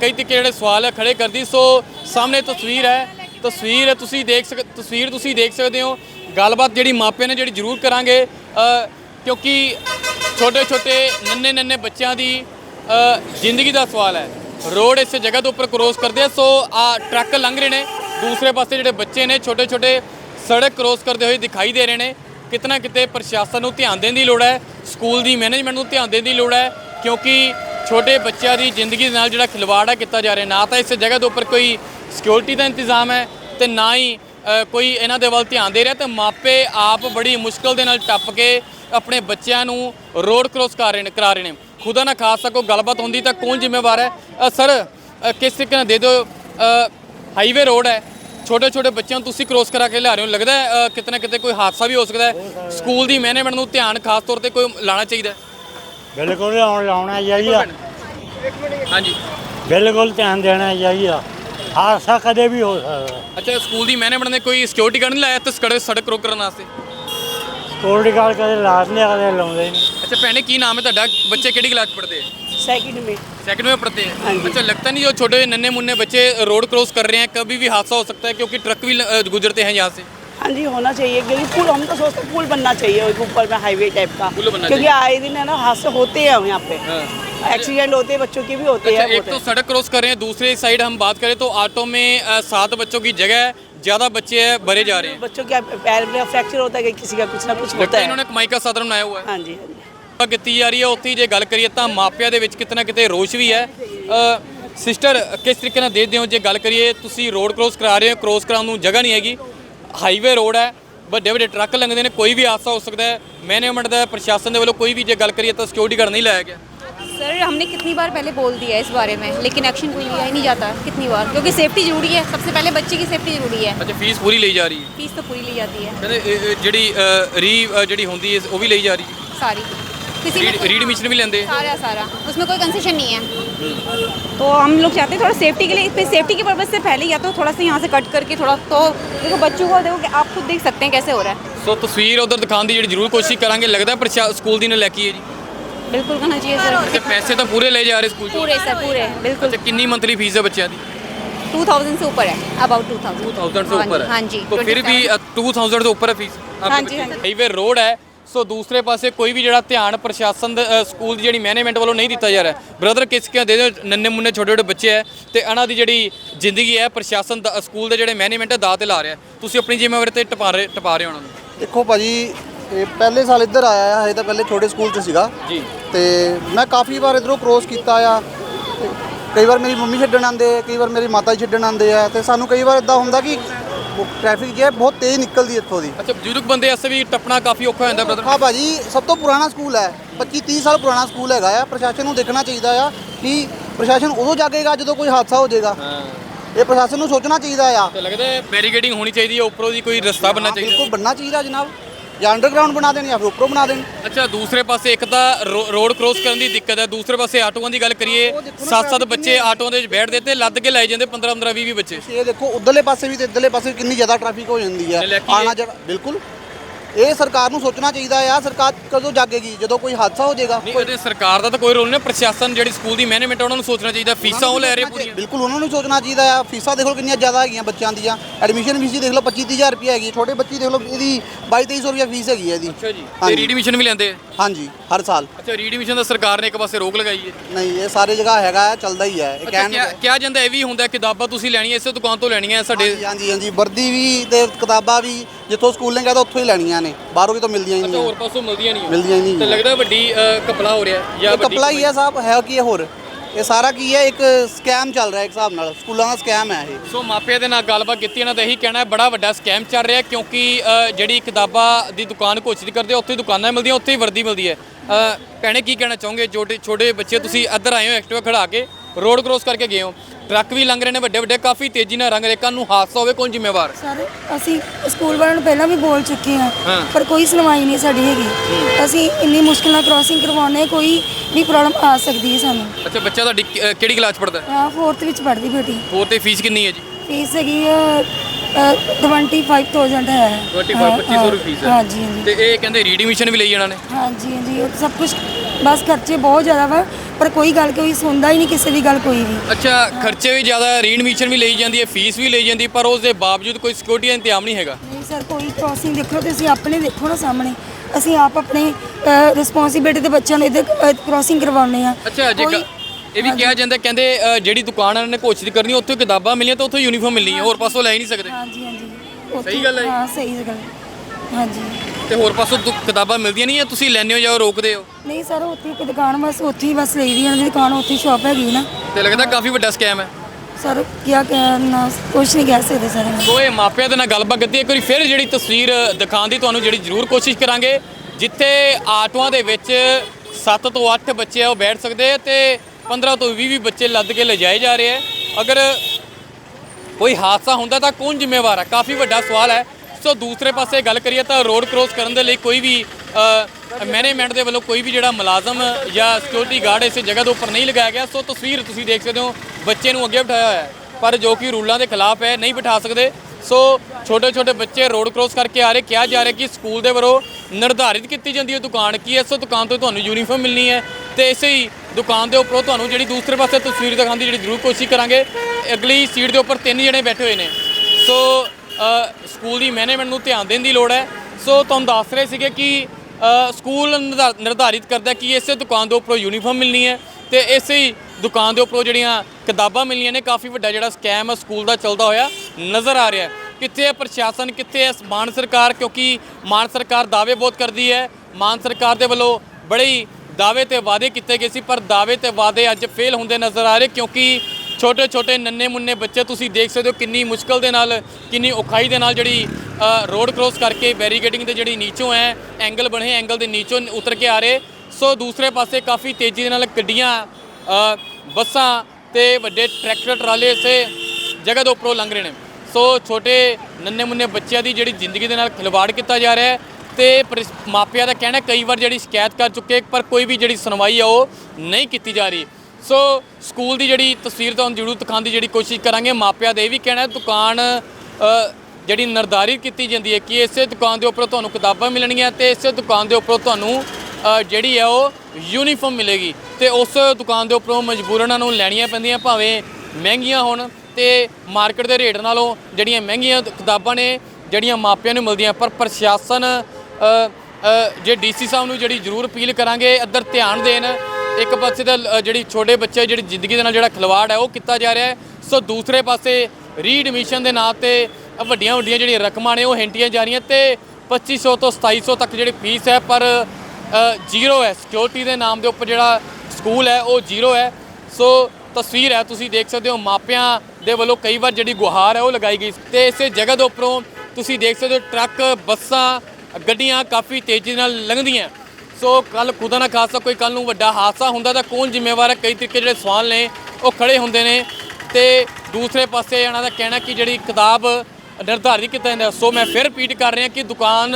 ਕਈ ਤਰੀਕੇ ਜਿਹੜੇ ਸਵਾਲ ਹੈ ਖੜੇ ਕਰਦੀ। ਸੋ ਸਾਹਮਣੇ ਤਸਵੀਰ ਹੈ। ਤਸਵੀਰ ਤੁਸੀਂ ਦੇਖ ਸਕ, ਤਸਵੀਰ ਤੁਸੀਂ ਦੇਖ ਸਕਦੇ ਹੋ। ਗੱਲਬਾਤ ਜਿਹੜੀ ਮਾਪਿਆਂ ਨੇ ਜਿਹੜੀ ਜ਼ਰੂਰ ਕਰਾਂਗੇ। ਕਿਉਂਕਿ ਛੋਟੇ ਛੋਟੇ ਨੰਨੇ ਨੰਨੇ ਬੱਚਿਆਂ ਦੀ ਜ਼ਿੰਦਗੀ ਦਾ ਸਵਾਲ ਹੈ। ਰੋਡ ਇਸੇ ਜਗ੍ਹਾ ਦੇ ਉੱਪਰ ਕ੍ਰੋਸ ਕਰਦੇ ਆ। ਸੋ ਆ ਟਰੱਕ ਲੰਘ ਰਹੇ ਨੇ। ਦੂਸਰੇ ਪਾਸੇ ਜਿਹੜੇ ਬੱਚੇ ਨੇ ਛੋਟੇ ਛੋਟੇ ਸੜਕ ਕ੍ਰੋਸ ਕਰਦੇ ਹੋਏ ਦਿਖਾਈ ਦੇ ਰਹੇ ਨੇ। ਕਿਤਨਾ ਕਿਤੇ ਪ੍ਰਸ਼ਾਸਨ ਨੂੰ ਧਿਆਨ ਦੇਣ ਦੀ ਲੋੜ ਹੈ, ਸਕੂਲ ਦੀ ਮੈਨੇਜਮੈਂਟ ਨੂੰ ਧਿਆਨ ਦੇਣ ਦੀ ਲੋੜ ਹੈ, ਕਿਉਂਕਿ ਛੋਟੇ ਬੱਚਿਆਂ ਦੀ ਜ਼ਿੰਦਗੀ ਦੇ ਨਾਲ ਜਿਹੜਾ ਖਿਲਵਾੜ ਹੈ ਕੀਤਾ ਜਾ ਰਿਹਾ, ਨਾ ਤਾਂ ਇਸ ਜਗ੍ਹਾ ਦੇ ਉੱਪਰ ਕੋਈ ਸਿਕਿਉਰਿਟੀ ਦਾ ਇੰਤਜ਼ਾਮ ਹੈ ਤੇ ਨਾ ਹੀ ਕੋਈ ਇਹਨਾਂ ਦੇ ਵੱਲ ਧਿਆਨ ਦੇ ਰਿਹਾ ਤੇ ਮਾਪੇ ਆਪ ਬੜੀ ਮੁਸ਼ਕਲ ਦੇ ਨਾਲ ਟੱਪ ਕੇ ਆਪਣੇ ਬੱਚਿਆਂ ਨੂੰ ਰੋਡ ਕ੍ਰੋਸ ਕਰ ਰਹੇ ਨੇ ਕਰਾ ਰਹੇ ਨੇ। ਖੁਦਾ ਨਾ ਖਾਸਾ ਕੋਈ ਗੱਲਬਾਤ ਹੁੰਦੀ ਤਾਂ ਕੌਣ ਜ਼ਿੰਮੇਵਾਰ ਹੈ? ਸਰ ਕਿਸ ਤਰੀਕੇ ਨਾਲ ਦੇ ਦਿਓ? ਹਾਈਵੇ ਰੋਡ ਹੈ। ਛੋਟੇ ਛੋਟੇ ਬੱਚਿਆਂ ਨੂੰ ਤੁਸੀਂ ਕ੍ਰੋਸ ਕਰਾ ਕੇ ਲਿਆ ਰਹੇ ਹੋ। ਲੱਗਦਾ ਹੈ ਕਿਤੇ ਨਾ ਕਿਤੇ ਕੋਈ ਹਾਦਸਾ ਵੀ ਹੋ ਸਕਦਾ ਹੈ। ਸਕੂਲ ਦੀ ਮੈਨੇਜਮੈਂਟ ਨੂੰ ਧਿਆਨ ਖਾਸ ਤੌਰ ਤੇ ਕੋਈ ਲਾਣਾ ਚਾਹੀਦਾ ਬਿਲਕੁਲ ਲਾਉਣ ਲਾਉਣਾ ਚਾਹੀਦਾ ਹਾਂਜੀ। ਬਿਲਕੁਲ ਧਿਆਨ ਦੇਣਾ ਚਾਹੀਦਾ ਹਾਦਸਾ ਕਦੇ ਵੀ ਹੋ ਸਕਦਾ ਅੱਛਾ ਸਕੂਲ ਦੀ ਮੈਨੇਜਮੈਂਟ ਨੇ ਕੋਈ ਸਿਕਿਉਰਿਟੀ ਗਾਰਡ ਨਹੀਂ ਲਾਇਆ ਤੇ ਸੜਕ ਸੜਕ ਕ੍ਰੋਸ ਕਰਨ ਵਾਸਤੇ ਸਕਿਉਰਟੀ ਗਾਰਡ ਕਦੇ ਲਾਜ਼ਮੀ ਕਦੇ ਲਾਉਂਦੇ ਨਹੀਂ अच्छा पहले की नाम है ਤੁਹਾਡਾ ਬੱਚੇ ਕਿਹੜੀ ਕਲਾਸ ਪੜ੍ਹਦੇ हैं सेकंड में सेकंड में पढ़ते हैं अच्छा लगता नहीं जो छोटे नन्हे मुन्ने बच्चे रोड क्रॉस कर रहे हैं कभी भी हादसा हो सकता है क्योंकि ट्रक भी अ, गुजरते हैं यहाँ से हाँ जी होना चाहिए क्योंकि पुल हम तो सोचते हैं पुल बनना चाहिए एक ऊपर में हाईवे टाइप का पुल बनना क्योंकि आए दिन है ना हादसे होते हैं यहाँ पे एक्सीडेंट होते हैं बच्चों के भी होते अच्छा हैं एक तो सड़क क्रॉस कर रहे हैं दूसरी साइड हम बात करें तो ऑटो में अ, सात बच्चों की जगह है ज़्यादा बच्चे हैं भरे जा रहे हैं बच्चों के पैर में फ्रैक्चर होता है कि किसी का कुछ ना कुछ लगता होता है है इन्होंने कमाई का साधन बनाया हुआ है हाँ जी हाँ जी ਆਪਾਂ ਕੀਤੀ ਜਾ ਰਹੀ ਹੈ ਉੱਥੇ ਹੀ ਜੇ ਗੱਲ ਕਰੀਏ ਤਾਂ ਮਾਪਿਆਂ ਦੇ ਵਿੱਚ ਕਿਤੇ ਨਾ ਕਿਤੇ ਰੋਸ਼ ਵੀ ਹੈ ਸਿਸਟਰ ਕਿਸ ਤਰੀਕੇ ਨਾਲ ਦੇਖਦੇ ਹੋ ਜੇ ਗੱਲ ਕਰੀਏ ਤੁਸੀਂ ਰੋਡ ਕ੍ਰੋਸ ਕਰਾ ਰਹੇ ਹੋ ਕ੍ਰੋਸ ਕਰਾਉਣ ਨੂੰ ਜਗ੍ਹਾ ਨਹੀਂ ਹੈਗੀ ਹਾਈਵੇ ਰੋਡ ਹੈ ਵੱਡੇ ਵੱਡੇ ਟਰੱਕ ਲੰਘਦੇ ਨੇ ਕੋਈ ਵੀ ਹਾਦਸਾ ਹੋ ਸਕਦਾ ਹੈ ਮੈਨੇਜਮੈਂਟ ਦਾ ਪ੍ਰਸ਼ਾਸਨ ਦੇ ਵੱਲੋਂ ਕੋਈ ਵੀ ਜੇ ਗੱਲ ਕਰੀਏ ਤਾਂ ਸਿਕਿਉਰਿਟੀ ਗਾਰਡ ਨਹੀਂ ਲਾਇਆ ਗਿਆ सर हमने कितनी बार पहले बोल दिया है इस बारे में लेकिन एक्शन कोई लिया ही नहीं जाता कितनी बार क्योंकि सेफ्टी जरूरी है सबसे पहले बच्चे की सेफ्टी जरूरी है ਅੱਛਾ ਫੀਸ ਪੂਰੀ ਲਈ ਜਾ ਰਹੀ ਹੈ फीस तो पूरी ली जाती है ਕਹਿੰਦੇ ਇਹ- ਇਹ ਜਿਹੜੀ ਅ, ਰੀ ਅ, ਜਿਹੜੀ ਹੁੰਦੀ ਹੈ ਉਹ ਵੀ ਲਈ ਜਾ ਰਹੀ ਹੈ सारी किसी में ਰੀਡ ਐਡਮਿਸ਼ਨ ਵੀ ਲੈਂਦੇ सारा सारा उसमें कोई कंसेशन नहीं है तो हम लोग चाहते हैं थोड़ा सेफ्टी के लिए सेफ्टी के पर्पज से पहले या तो थोड़ा सा यहाँ से कट करके थोड़ा तो देखो बच्चों को देखो कि आप खुद देख सकते हैं कैसे हो रहा है ਸੋ ਤਸਵੀਰ ਉਧਰ ਦਿਖਾਉਣ ਦੀ ਜਿਹੜੀ ਜ਼ਰੂਰ ਕੋਸ਼ਿਸ਼ ਕਰਾਂਗੇ ਲੱਗਦਾ ਪ੍ਰਸ਼ਾ ਸਕੂਲ ਦੀ ਨਲੈਕੀ ਹੈ ਜੀ बिल्कुल करना चाहिए सर ਤੇ ਪੈਸੇ ਤਾਂ ਪੂਰੇ ਲੈ ਜਾ ਰਹੇ ਸਕੂਲ ਚੋਂ पूरे सर पूरे बिल्कुल ਅੱਛਾ ਕਿੰਨੀ ਮੰਥਲੀ ਫੀਸ ਹੈ ਬੱਚਿਆਂ ਦੀ टू थाउजेंड से ऊपर है अबाउट टू थाउजेंड 2000 से ऊपर है हाँ जी तो फिर भी 2000 से ऊपर है फीस हाँ जी, हाँ जी। ਹਾਈਵੇ ਰੋਡ ਹੈ ਸੋ ਦੂਸਰੇ ਪਾਸੇ ਕੋਈ ਵੀ ਜਿਹੜਾ ਧਿਆਨ ਪ੍ਰਸ਼ਾਸਨ ਦੇ ਅ, ਸਕੂਲ ਦੀ ਜਿਹੜੀ ਮੈਨੇਜਮੈਂਟ ਵੱਲੋਂ ਨਹੀਂ ਦਿੱਤਾ ਜਾ ਰਿਹਾ ਬ੍ਰਦਰ ਕਿਸ ਕਿਆ ਦੇ ਦਿਓ, ਨੰਨੇ ਮੁੰਨੇ ਛੋਟੇ ਛੋਟੇ ਬੱਚੇ ਹੈ ਤੇ ਇਹਨਾਂ ਦੀ ਜਿਹੜੀ ਜ਼ਿੰਦਗੀ ਹੈ ਪ੍ਰਸ਼ਾਸਨ ਦਾ ਸਕੂਲ ਦੇ ਜਿਹੜੇ ਮੈਨੇਜਮੈਂਟ ਹੈ ਦਾਅ ਤੇ ਲਾ ਰਿਹਾ ਤੁਸੀਂ ਆਪਣੀ ਜ਼ਿੰਮੇਵਾਰੀ ਤੇ ਟਪਾ ਰਹੇ ਟਪਾ ਰਹੇ ਹੋ ਉਹਨਾਂ ਨੂੰ ਦੇਖੋ ਭਾਜੀ ਇਹ ਪਹਿਲੇ ਸਾਲ ਇੱਧਰ ਆਇਆ ਆ ਹਜੇ ਤਾਂ ਪਹਿਲੇ ਛੋਟੇ ਸਕੂਲ 'ਚ ਸੀਗਾ। ਜੀ। ਤੇ ਮੈਂ ਕਾਫੀ ਵਾਰ ਇਧਰੋਂ ਕ੍ਰੋਸ ਕੀਤਾ ਆ। ਤੇ ਕਈ ਵਾਰ ਮੇਰੀ ਮੰਮੀ ਛੱਡਣ ਆਉਂਦੇ ਆ ਕਈ ਵਾਰ ਮੇਰੀ ਮਾਤਾ ਜੀ ਛੱਡਣ ਆਉਂਦੇ ਆ। ਤੇ ਸਾਨੂੰ ਕਈ ਵਾਰ ਇਦਾਂ ਹੁੰਦਾ ਕਿ ਟ੍ਰੈਫਿਕ ਜੇ ਬਹੁਤ ਤੇਜ਼ ਨਿਕਲਦੀ ਇੱਥੋਂ ਦੀ। ਅੱਛਾ ਬਜ਼ੁਰਗ ਬੰਦੇ ਵਾਸਤੇ ਵੀ ਟੱਪਣਾ ਕਾਫੀ ਔਖਾ ਹੋ ਜਾਂਦਾ ਬ੍ਰਦਰ ਹਾਂ ਭਾਜੀ ਸਭ ਤੋਂ ਪੁਰਾਣਾ ਸਕੂਲ ਹੈ। 25 30 ਸਾਲ ਪੁਰਾਣਾ ਸਕੂਲ ਹੈਗਾ ਆ। ਪ੍ਰਸ਼ਾਸਨ ਨੂੰ ਦੇਖਣਾ ਚਾਹੀਦਾ ਆ ਕਿ ਪ੍ਰਸ਼ਾਸਨ ਉਦੋਂ ਜਾਗੇਗਾ ਜਦੋਂ ਕੋਈ ਹਾਦਸਾ ਹੋ ਜਾਏਗਾ। ਹਾਂ। ਇਹ ਪ੍ਰਸ਼ਾਸਨ ਨੂੰ ਸੋਚਣਾ ਚਾਹੀਦਾ ਆ। ਤੇ ਲੱਗਦਾ ਬੈਰੀਕੇਡਿੰਗ ਹੋਣੀ ਚਾਹੀਦੀ ਹੈ ਉੱਪਰੋਂ ਦੀ ਕੋਈ ਰਸਤਾ ਬਣਨਾ ਚਾਹੀਦਾ। ਬਿਲਕੁਲ ਬਣਨਾ ਚਾਹੀਦਾ ਜਨਾਬ। ਜਾਂ ਅੰਡਰਗਰਾਉਂਡ ਬਣਾ ਦੇਣ ਜਾਂ ਫਿਰ ਉੱਪਰੋਂ ਬਣਾ ਦੇਣ। ਅੱਛਾ ਦੂਸਰੇ ਪਾਸੇ ਇੱਕ ਤਾਂ ਰੋ- ਰੋਡ ਕ੍ਰੋਸ ਕਰਨ ਦੀ ਦਿੱਕਤ ਹੈ। ਦੂਸਰੇ ਪਾਸੇ ਆਟੋਆਂ ਦੀ ਗੱਲ ਕਰੀਏ ਸੱਤ ਸੱਤ ਬੱਚੇ ਆਟੋਆਂ ਦੇ ਵਿੱਚ ਬੈਠਦੇ ਤੇ ਲੱਦ ਕੇ ਲਾਏ ਜਾਂਦੇ 15 15 20 20 ਬੱਚੇ। ਇਹ ਦੇਖੋ ਉਧਰਲੇ ਪਾਸੇ ਵੀ ਤੇ ਇੱਧਰਲੇ ਪਾਸੇ ਵੀ ਕਿੰਨੀ ਜ਼ਿਆਦਾ ਟ੍ਰੈਫਿਕ ਹੋ ਜਾਂਦੀ ਹੈ। ਆਣਾ ਜਿਹੜਾ ਬਿਲਕੁਲ। ਇਹ ਸਰਕਾਰ ਨੂੰ ਸੋਚਣਾ ਚਾਹੀਦਾ ਆ ਸਰਕਾਰ ਕਦੋਂ ਜਾਗੇਗੀ? ਜਦੋਂ ਕੋਈ ਹਾਦਸਾ ਹੋ ਜਾਏਗਾ ਨਹੀਂ ਉਹਦੇ ਸਰਕਾਰ ਦਾ ਤਾਂ ਕੋਈ ਰੋਲ ਨਹੀਂ ਪ੍ਰਸ਼ਾਸਨ ਜਿਹੜੀ ਸਕੂਲ ਦੀ ਮੈਨੇਜਮੈਂਟ ਉਹਨਾਂ ਨੂੰ ਸੋਚਣਾ ਚਾਹੀਦਾ ਫੀਸਾਂ ਉਹ ਲੈ ਰਹੇ ਪੂਰੀਆਂ। ਬਿਲਕੁਲ ਉਹਨਾਂ ਨੂੰ ਹੀ ਸੋਚਣਾ ਚਾਹੀਦਾ ਆ ਫੀਸਾਂ ਦੇਖ ਕਿੰਨੀਆਂ ਜ਼ਿਆਦਾ ਹੈਗੀਆਂ ਬੱਚਿਆਂ ਦੀਆਂ ਐਡਮਿਸ਼ਨ ਫੀਸ ਹੀ ਦੇਖ ਲਓ 25 ਹਜ਼ਾਰ ਰੁਪਏ ਹੈਗੀ ਛੋਟੇ ਬੱਚੀ ਦੇਖ ਲਓ ਇਹਦੀ 22 2300 ਰੁਪਏ ਫੀਸ ਹੈਗੀ ਹੈ ਇਹਦੀ। ਅੱਛਾ ਜੀ ਤੇ। ਰੀਡਮਿਸ਼ਨ ਵੀ ਲੈਂਦੇ ਆ? ਹਾਂਜੀ ਹਰ ਸਾਲ। ਅੱਛਾ ਰੀਡਮਿਸ਼ਨ ਦਾ ਸਰਕਾਰ ਨੇ ਇੱਕ ਪਾਸੇ ਰੋਕ ਲਗਾਈ ਹੈ। ਨਹੀਂ ਇਹ ਸਾਰੇ ਜਗ੍ਹਾ ਹੈਗਾ ਆ ਚੱਲਦਾ ਹੀ ਹੈ ਇਹ ਕਹਿਣ ਕਿਹਾ ਕਿਹਾ ਜਾਂਦਾ ਇਹ ਵੀ ਹੁੰਦਾ ਕਿਤਾਬਾਂ ਤੁਸੀਂ ਲੈਣੀਆਂ ਇਸੇ ਦੁਕਾਨ ਤੋਂ ਲੈਣੀਆਂ ਸਾਡੇ ਹਾਂਜੀ ਹਾਂਜੀ ਵਰਦੀ ਵੀ ਤੇ ਕਿਤਾਬਾਂ ਵੀ ਜਿੱਥੋਂ ਸਕੂਲ ਨੇ ਕਹਤਾ ਉੱਥੋਂ ਹੀ ਲੈਣੀਆਂ ਨੇ ਬਾਹਰੋਂ ਕਿਤੋਂ ਮਿਲਦੀਆਂ ਹੀ ਨਹੀਂ ਹੋਰ ਪਾਸੋਂ ਮਿਲਦੀਆਂ ਨਹੀਂ ਮਿਲਦੀਆਂ ਹੀ ਨਹੀਂ ਤੇ ਲੱਗਦਾ ਵੱਡੀ ਅ, ਘਪਲਾ ਹੋ ਰਿਹਾ ਜਾਂ ਕਪਲਾ ਹੀ ਹੈ ਸਾਹਿਬ ਹੈ ਕੀ ਹੈ ਹੋਰ? ਇਹ ਸਾਰਾ ਕੀ ਹੈ ਇੱਕ ਸਕੈਮ ਚੱਲ ਰਿਹਾ ਇੱਕ ਹਿਸਾਬ ਨਾਲ ਸਕੂਲਾਂ ਦਾ ਸਕੈਮ ਹੈ ਇਹ। ਸੋ ਮਾਪਿਆਂ ਦੇ ਨਾਲ ਗੱਲਬਾਤ ਕੀਤੀ ਇਹਨਾਂ ਦਾ ਇਹੀ ਕਹਿਣਾ ਹੈ ਬੜਾ ਵੱਡਾ ਸਕੈਮ ਚੱਲ ਰਿਹਾ ਕਿਉਂਕਿ ਜਿਹੜੀ ਕਿਤਾਬਾਂ ਦੀ ਦੁਕਾਨ ਘੋਸ਼ਿਤ ਕਰਦੇ ਉੱਥੇ ਦੁਕਾਨਾਂ ਮਿਲਦੀਆਂ ਉੱਥੇ ਹੀ ਵਰਦੀ ਮਿਲਦੀ ਹੈ। ਭੈਣੇ ਕੀ ਕਹਿਣਾ ਚਾਹੋਗੇ? ਛੋਟੇ ਛੋਟੇ ਬੱਚੇ ਤੁਸੀਂ ਇੱਧਰ ਆਏ ਹੋ ਐਕਟਿਵਾ ਖੜਾ ਕੇ ਰੋਡ ਕ੍ਰੋਸ ਕਰਕੇ ਗਏ ਹੋ। ਟਰੱਕ ਵੀ ਲੰਘ ਰਹੇ ਨੇ ਵੱਡੇ ਵੱਡੇ ਕਾਫੀ ਤੇਜ਼ੀ ਨਾਲ ਰੰਗ ਰੇਕਾਂ ਨੂੰ ਹਾਦਸਾ ਹੋਵੇ ਕੌਣ ਜ਼ਿੰਮੇਵਾਰ? ਸਰ ਅਸੀਂ ਸਕੂਲ ਵਾਲਿਆਂ ਨੂੰ ਪਹਿਲਾਂ ਵੀ ਬੋਲ ਚੁੱਕੇ ਹਾਂ। ਹਾਂ। ਪਰ ਕੋਈ ਸੁਣਵਾਈ ਨਹੀਂ ਸਾਡੀ ਹੈਗੀ। ਅਸੀਂ ਇੰਨੀ ਮੁਸ਼ਕਿਲ ਨਾਲ ਕ੍ਰਾਸਿੰਗ ਕਰਵਾਉਣੇ ਕੋਈ ਵੀ ਪ੍ਰੋਬਲਮ ਆ ਸਕਦੀ ਹੈ ਸਾਨੂੰ। ਅੱਛਾ ਬੱਚਾ ਤੁਹਾਡੀ ਕਿ- ਕਿਹੜੀ ਕਲਾਸ ਪੜਦਾ ਹੈ ਆ ਫੋਰਥ ਵਿੱਚ ਪੜ੍ਹਦੀ ਬੇਟੀ। ਹੋਰ ਤੇ ਫੀਸ ਕਿੰਨੀ ਹੈ ਜੀ? ਫੀਸ ਹੈਗੀ ਆ, ਅ, 25000 ਹੈ। 25 ਹਾਂ, 2500 ਰੁਪਏ ਫੀਸ ਹੈ। ਹਾਂਜੀ ਹਾਂਜੀ। ਤੇ ਇਹ ਕਹਿੰਦੇ ਰੀਡਮਿਸ਼ਨ ਵੀ ਲਈ ਜਾਣਾ ਨੇ? ਹਾਂਜੀ ਹਾਂਜੀ ਉਹ ਸਭ ਕੁਝ ਬਸ ਖਰਚੇ ਬਹੁਤ ਜ਼ਿਆਦਾ ਵਾ। ਪਰ ਕੋਈ ਗੱਲ ਕੋਈ ਸੁਣਦਾ ਹੀ ਨਹੀਂ ਕਿਸੇ ਦੀ ਗੱਲ ਕੋਈ ਵੀ। ਅੱਛਾ ਖਰਚੇ ਵੀ ਜ਼ਿਆਦਾ ਰੀਡਮਿਸ਼ਨ ਵੀ ਲਈ ਜਾਂਦੀ ਹੈ ਫੀਸ ਵੀ ਲਈ ਜਾਂਦੀ ਪਰ ਉਸ ਦੇ ਬਾਵਜੂਦ ਕੋਈ ਸਿਕਿਉਰਿਟੀ ਦਾ ਇੰਤਜ਼ਾਮ ਨਹੀਂ ਹੈਗਾ। ਨਹੀਂ ਸਰ ਕੋਈ ਕ੍ਰਾਸਿੰਗ ਦੇਖੋ ਤੁਸੀਂ ਆਪਣੇ ਦੇਖੋ ਨਾ ਸਾਹਮਣੇ। ਅਸੀਂ ਆਪ ਆਪਣੇ ਰਿਸਪੌਂਸਿਬਿਲਟੀ ਤੇ ਬੱਚਿਆਂ ਨੂੰ ਇੱਧਰ ਕ੍ਰਾਸਿੰਗ ਕਰਵਾਉਂਦੇ ਆ ਅੱਛਾ ਜੇ ਇਹ ਵੀ ਕਿਹਾ ਜਾਂਦਾ ਕਹਿੰਦੇ ਅ, ਜਿਹੜੀ ਦੁਕਾਨ ਨੇ ਘੋਸ਼ਿਤ ਕਰਨੀ ਉੱਥੇ ਕਿਤਾਬਾਂ ਮਿਲੀਆਂ ਤਾਂ ਉੱਥੇ ਯੂਨੀਫਾਰਮ ਮਿਲਣੀ ਹੈ ਹੋਰ ਪਾਸੋਂ ਲੈ ਹੀ ਨਹੀਂ ਸਕਦੇ। ਹਾਂਜੀ ਹਾਂਜੀ। ਉੱਥੇ- ਸਹੀ ਗੱਲ ਹੈ? ਹਾਂ ਸਹੀ ਗੱਲ। ਹਾਂਜੀ। ਤੇ ਹੋਰ ਪਾਸੋਂ ਦੁ- ਕਿਤਾਬਾਂ ਮਿਲਦੀਆਂ ਨਹੀਂ ਹੈ ਤੁਸੀਂ ਲੈਣੇ ਹੋ ਜਾਂ ਉਹ ਰੋਕਦੇ ਹੋ? ਨਹੀਂ ਸਰ ਉੱਥੇ ਇੱਕ ਦੁਕਾਨ ਬਸ ਉੱਥੇ ਹੀ ਬਸ ਲਈ ਦੀ ਉਹਨਾਂ ਦੀ ਦੁਕਾਨ ਉੱਥੇ ਸ਼ਾਪ ਹੈਗੀ ਨਾ। ਤੇ ਲੱਗਦਾ ਕਾਫੀ ਵੱਡਾ ਸਕੈਮ ਹੈ। ਸਰ ਕੀ ਕਹਿਣਾ ਕੁਝ ਨਹੀਂ ਕਹਿ ਸਕਦੇ ਸਰ ਸੋ ਇਹ ਮਾਪਿਆਂ ਦੇ ਨਾਲ ਗੱਲਬਾਤ ਕੀਤੀ ਇੱਕ ਵਾਰੀ ਫਿਰ ਜਿਹੜੀ ਤਸਵੀਰ ਦਿਖਾਉਣ ਦੀ ਤੁਹਾਨੂੰ ਜਿਹੜੀ ਜ਼ਰੂਰ ਕੋਸ਼ਿਸ਼ ਕਰਾਂਗੇ ਜਿੱਥੇ ਆਟੋਆਂ ਦੇ ਵਿੱਚ 7 ਤੋਂ 8 ਬੱਚੇ ਆ ਉਹ ਬੈਠ ਸਕਦੇ ਆ ਤੇ 15 ਤੋਂ 20 ਵੀ ਬੱਚੇ ਲੱਦ ਕੇ ਲਿਜਾਏ ਜਾ ਰਹੇ ਆ। ਅਗਰ ਕੋਈ ਹਾਦਸਾ ਹੁੰਦਾ ਤਾਂ ਕੌਣ ਜ਼ਿੰਮੇਵਾਰ ਹੈ ਕਾਫੀ ਵੱਡਾ ਸਵਾਲ ਹੈ। ਸੋ ਦੂਸਰੇ ਪਾਸੇ ਗੱਲ ਕਰੀਏ ਤਾਂ ਰੋਡ ਕ੍ਰੋਸ ਕਰਨ ਦੇ ਲਈ ਕੋਈ ਵੀ ਮੈਨੇਜਮੈਂਟ ਦੇ ਵੱਲੋਂ ਕੋਈ ਵੀ ਜਿਹੜਾ ਮੁਲਾਜ਼ਮ ਜਾਂ ਸਿਕਿਉਰਿਟੀ ਗਾਰਡ ਇਸੇ ਜਗ੍ਹਾ ਦੇ ਉੱਪਰ ਨਹੀਂ ਲਗਾਇਆ ਗਿਆ। ਸੋ ਤਸਵੀਰ ਤੁਸੀਂ ਦੇਖ ਸਕਦੇ ਹੋ, ਬੱਚੇ ਨੂੰ ਅੱਗੇ ਬਿਠਾਇਆ ਹੋਇਆ ਹੈ। ਪਰ ਜੋ ਕਿ ਰੂਲਾਂ ਦੇ ਖਿਲਾਫ ਹੈ, ਨਹੀਂ ਬਿਠਾ ਸਕਦੇ। ਸੋ ਛੋਟੇ ਛੋਟੇ ਬੱਚੇ ਰੋਡ ਕ੍ਰੋਸ ਕਰਕੇ ਆ ਰਹੇ, ਕਿਹਾ ਜਾ ਰਿਹਾ ਕਿ ਸਕੂਲ ਦੇ ਵੱਲੋਂ ਨਿਰਧਾਰਿਤ ਕੀਤੀ ਜਾਂਦੀ ਹੈ ਦੁਕਾਨ ਕੀ ਹੈ। ਇਸ ਦੁਕਾਨ ਤੋਂ ਤੁਹਾਨੂੰ ਯੂਨੀਫਾਰਮ ਮਿਲਣੀ ਹੈ ਤੇ ਇਸੇ ਹੀ ਦੁਕਾਨ ਦੇ ਉੱਪਰੋਂ ਤੁਹਾਨੂੰ ਜਿਹੜੀ ਦੂਸਰੇ ਪਾਸੇ ਤਸਵੀਰ ਦਿਖਾਉਣ ਦੀ ਜਿਹੜੀ ਜ਼ਰੂਰ ਕੋਸ਼ਿਸ਼ ਕਰਾਂਗੇ। ਅਗਲੀ ਸੀਟ ਦੇ ਉੱਪਰ ਤਿੰਨ ਜਣੇ ਬੈਠੇ ਹੋਏ ਨੇ। ਸੋ ਸਕੂਲ ਦੀ ਮੈਨੇਜਮੈਂਟ ਨੂੰ ਧਿਆਨ ਦੇਣ ਦੀ ਲੋੜ ਹੈ। ਸੋ ਤੁਹਾਨੂੰ ਦੱਸ ਰਹੇ ਸੀਗੇ ਕਿ ਸਕੂਲ ਨਿਰਧਾ- ਨਿਰਧਾਰਿਤ ਕਰਦਾ ਕਿ ਇਸੇ ਦੁਕਾਨ ਦੇ ਉੱਪਰੋਂ ਯੂਨੀਫਾਰਮ ਮਿਲਣੀ ਹੈ ਤੇ ਇਸੇ ਹੀ ਦੁਕਾਨ ਦੇ ਉੱਪਰੋਂ ਜਿਹੜੀਆਂ ਕਿਤਾਬਾਂ ਮਿਲਣੀਆਂ ਨੇ, ਕਾਫੀ ਵੱਡਾ ਜਿਹੜਾ ਸਕੈਮ ਸਕੂਲ ਦਾ ਚੱਲਦਾ ਹੋਇਆ ਨਜ਼ਰ ਆ ਰਿਹਾ ਕਿੱਥੇ ਹੈ ਪ੍ਰਸ਼ਾਸਨ, ਕਿੱਥੇ ਹੈ ਮਾਨ ਸਰਕਾਰ? ਕਿਉਂਕਿ ਮਾਨ ਸਰਕਾਰ ਦਾਅਵੇ ਬਹੁਤ ਕਰਦੀ ਹੈ। ਮਾਨ ਸਰਕਾਰ ਦੇ ਵੱਲੋਂ ਬੜੇ ਹੀ ਦਾਅਵੇ ਤੇ ਵਾਅਦੇ ਕੀਤੇ ਗਏ ਸੀ, ਪਰ ਦਾਅਵੇ ਤੇ ਵਾਅਦੇ ਅੱਜ ਫੇਲ ਹੁੰਦੇ ਨਜ਼ਰ ਆ ਰਹੇ, ਕਿਉਂਕਿ ਛੋਟੇ ਛੋਟੇ ਨੰਨੇ ਮੁੰਨੇ ਬੱਚੇ ਤੁਸੀਂ ਦੇਖ ਸਕਦੇ ਹੋ ਕਿੰਨੀ ਮੁਸ਼ਕਲ ਦੇ ਨਾਲ, ਕਿੰਨੀ ਔਖਾਈ ਦੇ ਨਾਲ ਜਿਹੜੀ ਰੋਡ ਕ੍ਰੋਸ ਕਰਕੇ ਬੈਰੀਕੇਡਿੰਗ ਦੇ ਜਿਹੜੀ ਨੀਚੋਂ ਹੈ ਐਂਗਲ ਬਣੇ ਐਂਗਲ ਦੇ ਨੀਚੋਂ ਉਤਰ ਕੇ ਆ ਰਹੇ। ਸੋ ਦੂਸਰੇ ਪਾਸੇ ਕਾਫੀ ਤੇਜ਼ੀ ਦੇ ਨਾਲ ਗੱਡੀਆਂ ਬੱਸਾਂ ਤੇ ਵੱਡੇ ਟਰੈਕਟਰ ਟਰਾਲੇ ਇਸੇ ਜਗ੍ਹਾ ਦੇ ਉੱਪਰੋਂ ਲੰਘ ਰਹੇ ਨੇ। ਸੋ ਛੋਟੇ ਨੰਨੇ ਮੁੰਨੇ ਬੱਚਿਆਂ ਦੀ ਜਿਹੜੀ ਜ਼ਿੰਦਗੀ ਦੇ ਨਾਲ ਖਿਲਵਾੜ ਕੀਤਾ ਜਾ ਰਿਹਾ ਹੈ ਤੇ ਮਾਪਿਆਂ ਦਾ ਕਹਿਣਾ ਕਈ ਵਾਰ ਜਿਹੜੀ ਸ਼ਿਕਾਇਤ ਕਰ ਚੁੱਕੇ ਪਰ ਕੋਈ ਵੀ ਜਿਹੜੀ ਸੁਣਵਾਈ ਆ ਉਹ ਨਹੀਂ ਕੀਤੀ ਜਾ ਰਹੀ। ਸੋ ਸਕੂਲ ਦੀ ਜਿਹੜੀ ਤਸਵੀਰ ਤੁਹਾਨੂੰ ਜ਼ਰੂਰ ਦਿਖਾਉਣ ਦੀ ਜਿਹੜੀ ਕੋਸ਼ਿਸ਼ ਕਰਾਂਗੇ। ਮਾਪਿਆਂ ਦਾ ਇਹ ਵੀ ਕਹਿਣਾ ਹੈ ਦੁਕਾਨ ਅ, ਜਿਹੜੀ ਨਿਰਧਾਰਿਤ ਕੀਤੀ ਜਾਂਦੀ ਹੈ ਕਿ ਇਸੇ ਦੁਕਾਨ ਦੇ ਉੱਪਰ ਤੁਹਾਨੂੰ ਕਿਤਾਬਾਂ ਮਿਲਣਗੀਆਂ ਤੇ ਇਸੇ ਦੁਕਾਨ ਦੇ ਉੱਪਰ ਤੁਹਾਨੂੰ ਅ, ਜਿਹੜੀ ਹੈ ਉਹ ਯੂਨੀਫਾਰਮ ਮਿਲੇਗੀ। ਤੇ ਉਸ ਦੁਕਾਨ ਦੇ ਉੱਪਰੋਂ ਮਜਬੂਰਨ ਉਹਨਾਂ ਨੂੰ ਲੈਣੀਆਂ ਪੈਂਦੀਆਂ ਭਾਵੇਂ ਮਹਿੰਗੀਆਂ ਹੋਣ ਤੇ ਮਾਰਕੀਟ ਦੇ ਰੇਟ ਨਾਲੋਂ ਜਿਹੜੀਆਂ ਮਹਿੰਗੀਆਂ ਕਿਤਾਬਾਂ ਨੇ ਜਿਹੜੀਆਂ ਮਾਪਿਆਂ ਨੂੰ ਮਿਲਦੀਆਂ। ਪਰ ਪ੍ਰਸ਼ਾਸਨ ਅ, ਅ, ਜੇ ਡੀਸੀ ਸਾਹਿਬ ਨੂੰ ਜਿਹੜੀ ਜ਼ਰੂਰ ਅਪੀਲ ਕਰਾਂਗੇ ਇੱਧਰ ਧਿਆਨ ਦੇਣ ਇੱਕ ਪਾਸੇ ਤਾਂ ਜਿਹੜੀ ਛੋਟੇ ਬੱਚੇ, ਜਿਹੜੀ ਜ਼ਿੰਦਗੀ ਦੇ ਨਾਲ ਜਿਹੜਾ ਖਿਲਵਾੜ ਹੈ, ਉਹ ਕੀਤਾ ਜਾ ਰਿਹਾ ਹੈ। ਸੋ ਦੂਸਰੇ ਪਾਸੇ ਰੀਐਡਮਿਸ਼ਨ ਦੇ ਨਾਂ ਤੇ ਵੱਡੀਆਂ ਵੱਡੀਆਂ ਜਿਹੜੀਆਂ ਰਕਮਾਂ ਨੇ, ਉਹ ਹੈਂਟੀਆਂ ਜਾ ਰਹੀਆਂ ਤੇ 2500 ਤੋਂ 2700 ਤੱਕ ਜਿਹੜੀ ਫੀਸ ਹੈ, ਪਰ ਜ਼ੀਰੋ ਹੈ। ਸਿਕਿਉਰਿਟੀ ਦੇ ਨਾਮ ਦੇ ਉੱਪਰ ਜਿਹੜਾ ਸਕੂਲ ਹੈ, ਉਹ ਜ਼ੀਰੋ ਹੈ। ਸੋ ਤਸਵੀਰ ਹੈ, ਤੁਸੀਂ ਦੇਖ ਸਕਦੇ ਹੋ, ਮਾਪਿਆਂ ਦੇ ਵੱਲੋਂ ਕਈ ਵਾਰ ਜਿਹੜੀ ਗੁਹਾਰ ਹੈ, ਉਹ ਲਗਾਈ ਗਈ ਤੇ ਇਸੇ ਜਗ੍ਹਾ ਦੇ ਉੱਪਰੋਂ ਤੁਸੀਂ ਦੇਖ ਸਕਦੇ ਹੋ, ਟਰੱਕ, ਬੱਸਾਂ, ਗੱਡੀਆਂ ਕਾਫੀ ਤੇਜ਼ੀ ਨਾਲ ਲੰਘਦੀਆਂ। ਸੋ ਕੱਲ ਖੁਦਾ ਨਾ ਖਾਸਾ ਕੋਈ ਕੱਲ ਨੂੰ ਵੱਡਾ ਹਾਦਸਾ ਹੁੰਦਾ ਤਾਂ ਕੌਣ ਜ਼ਿੰਮੇਵਾਰ ਹੈ? ਕਈ ਤਰੀਕੇ ਜਿਹੜੇ ਸਵਾਲ ਨੇ ਉਹ ਖੜੇ ਹੁੰਦੇ ਨੇ। ਤੇ ਦੂਸਰੇ ਪਾਸੇ ਇਹਨਾਂ ਦਾ ਕਹਿਣਾ ਕਿ ਜਿਹੜੀ ਕਿਤਾਬ ਨਿਰਧਾਰਿਤ ਕੀਤਾ ਜਾਂਦਾ ਸੋ ਮੈਂ ਫਿਰ ਰਿਪੀਟ ਕਰ ਰਿਹਾ ਕਿ ਦੁਕਾਨ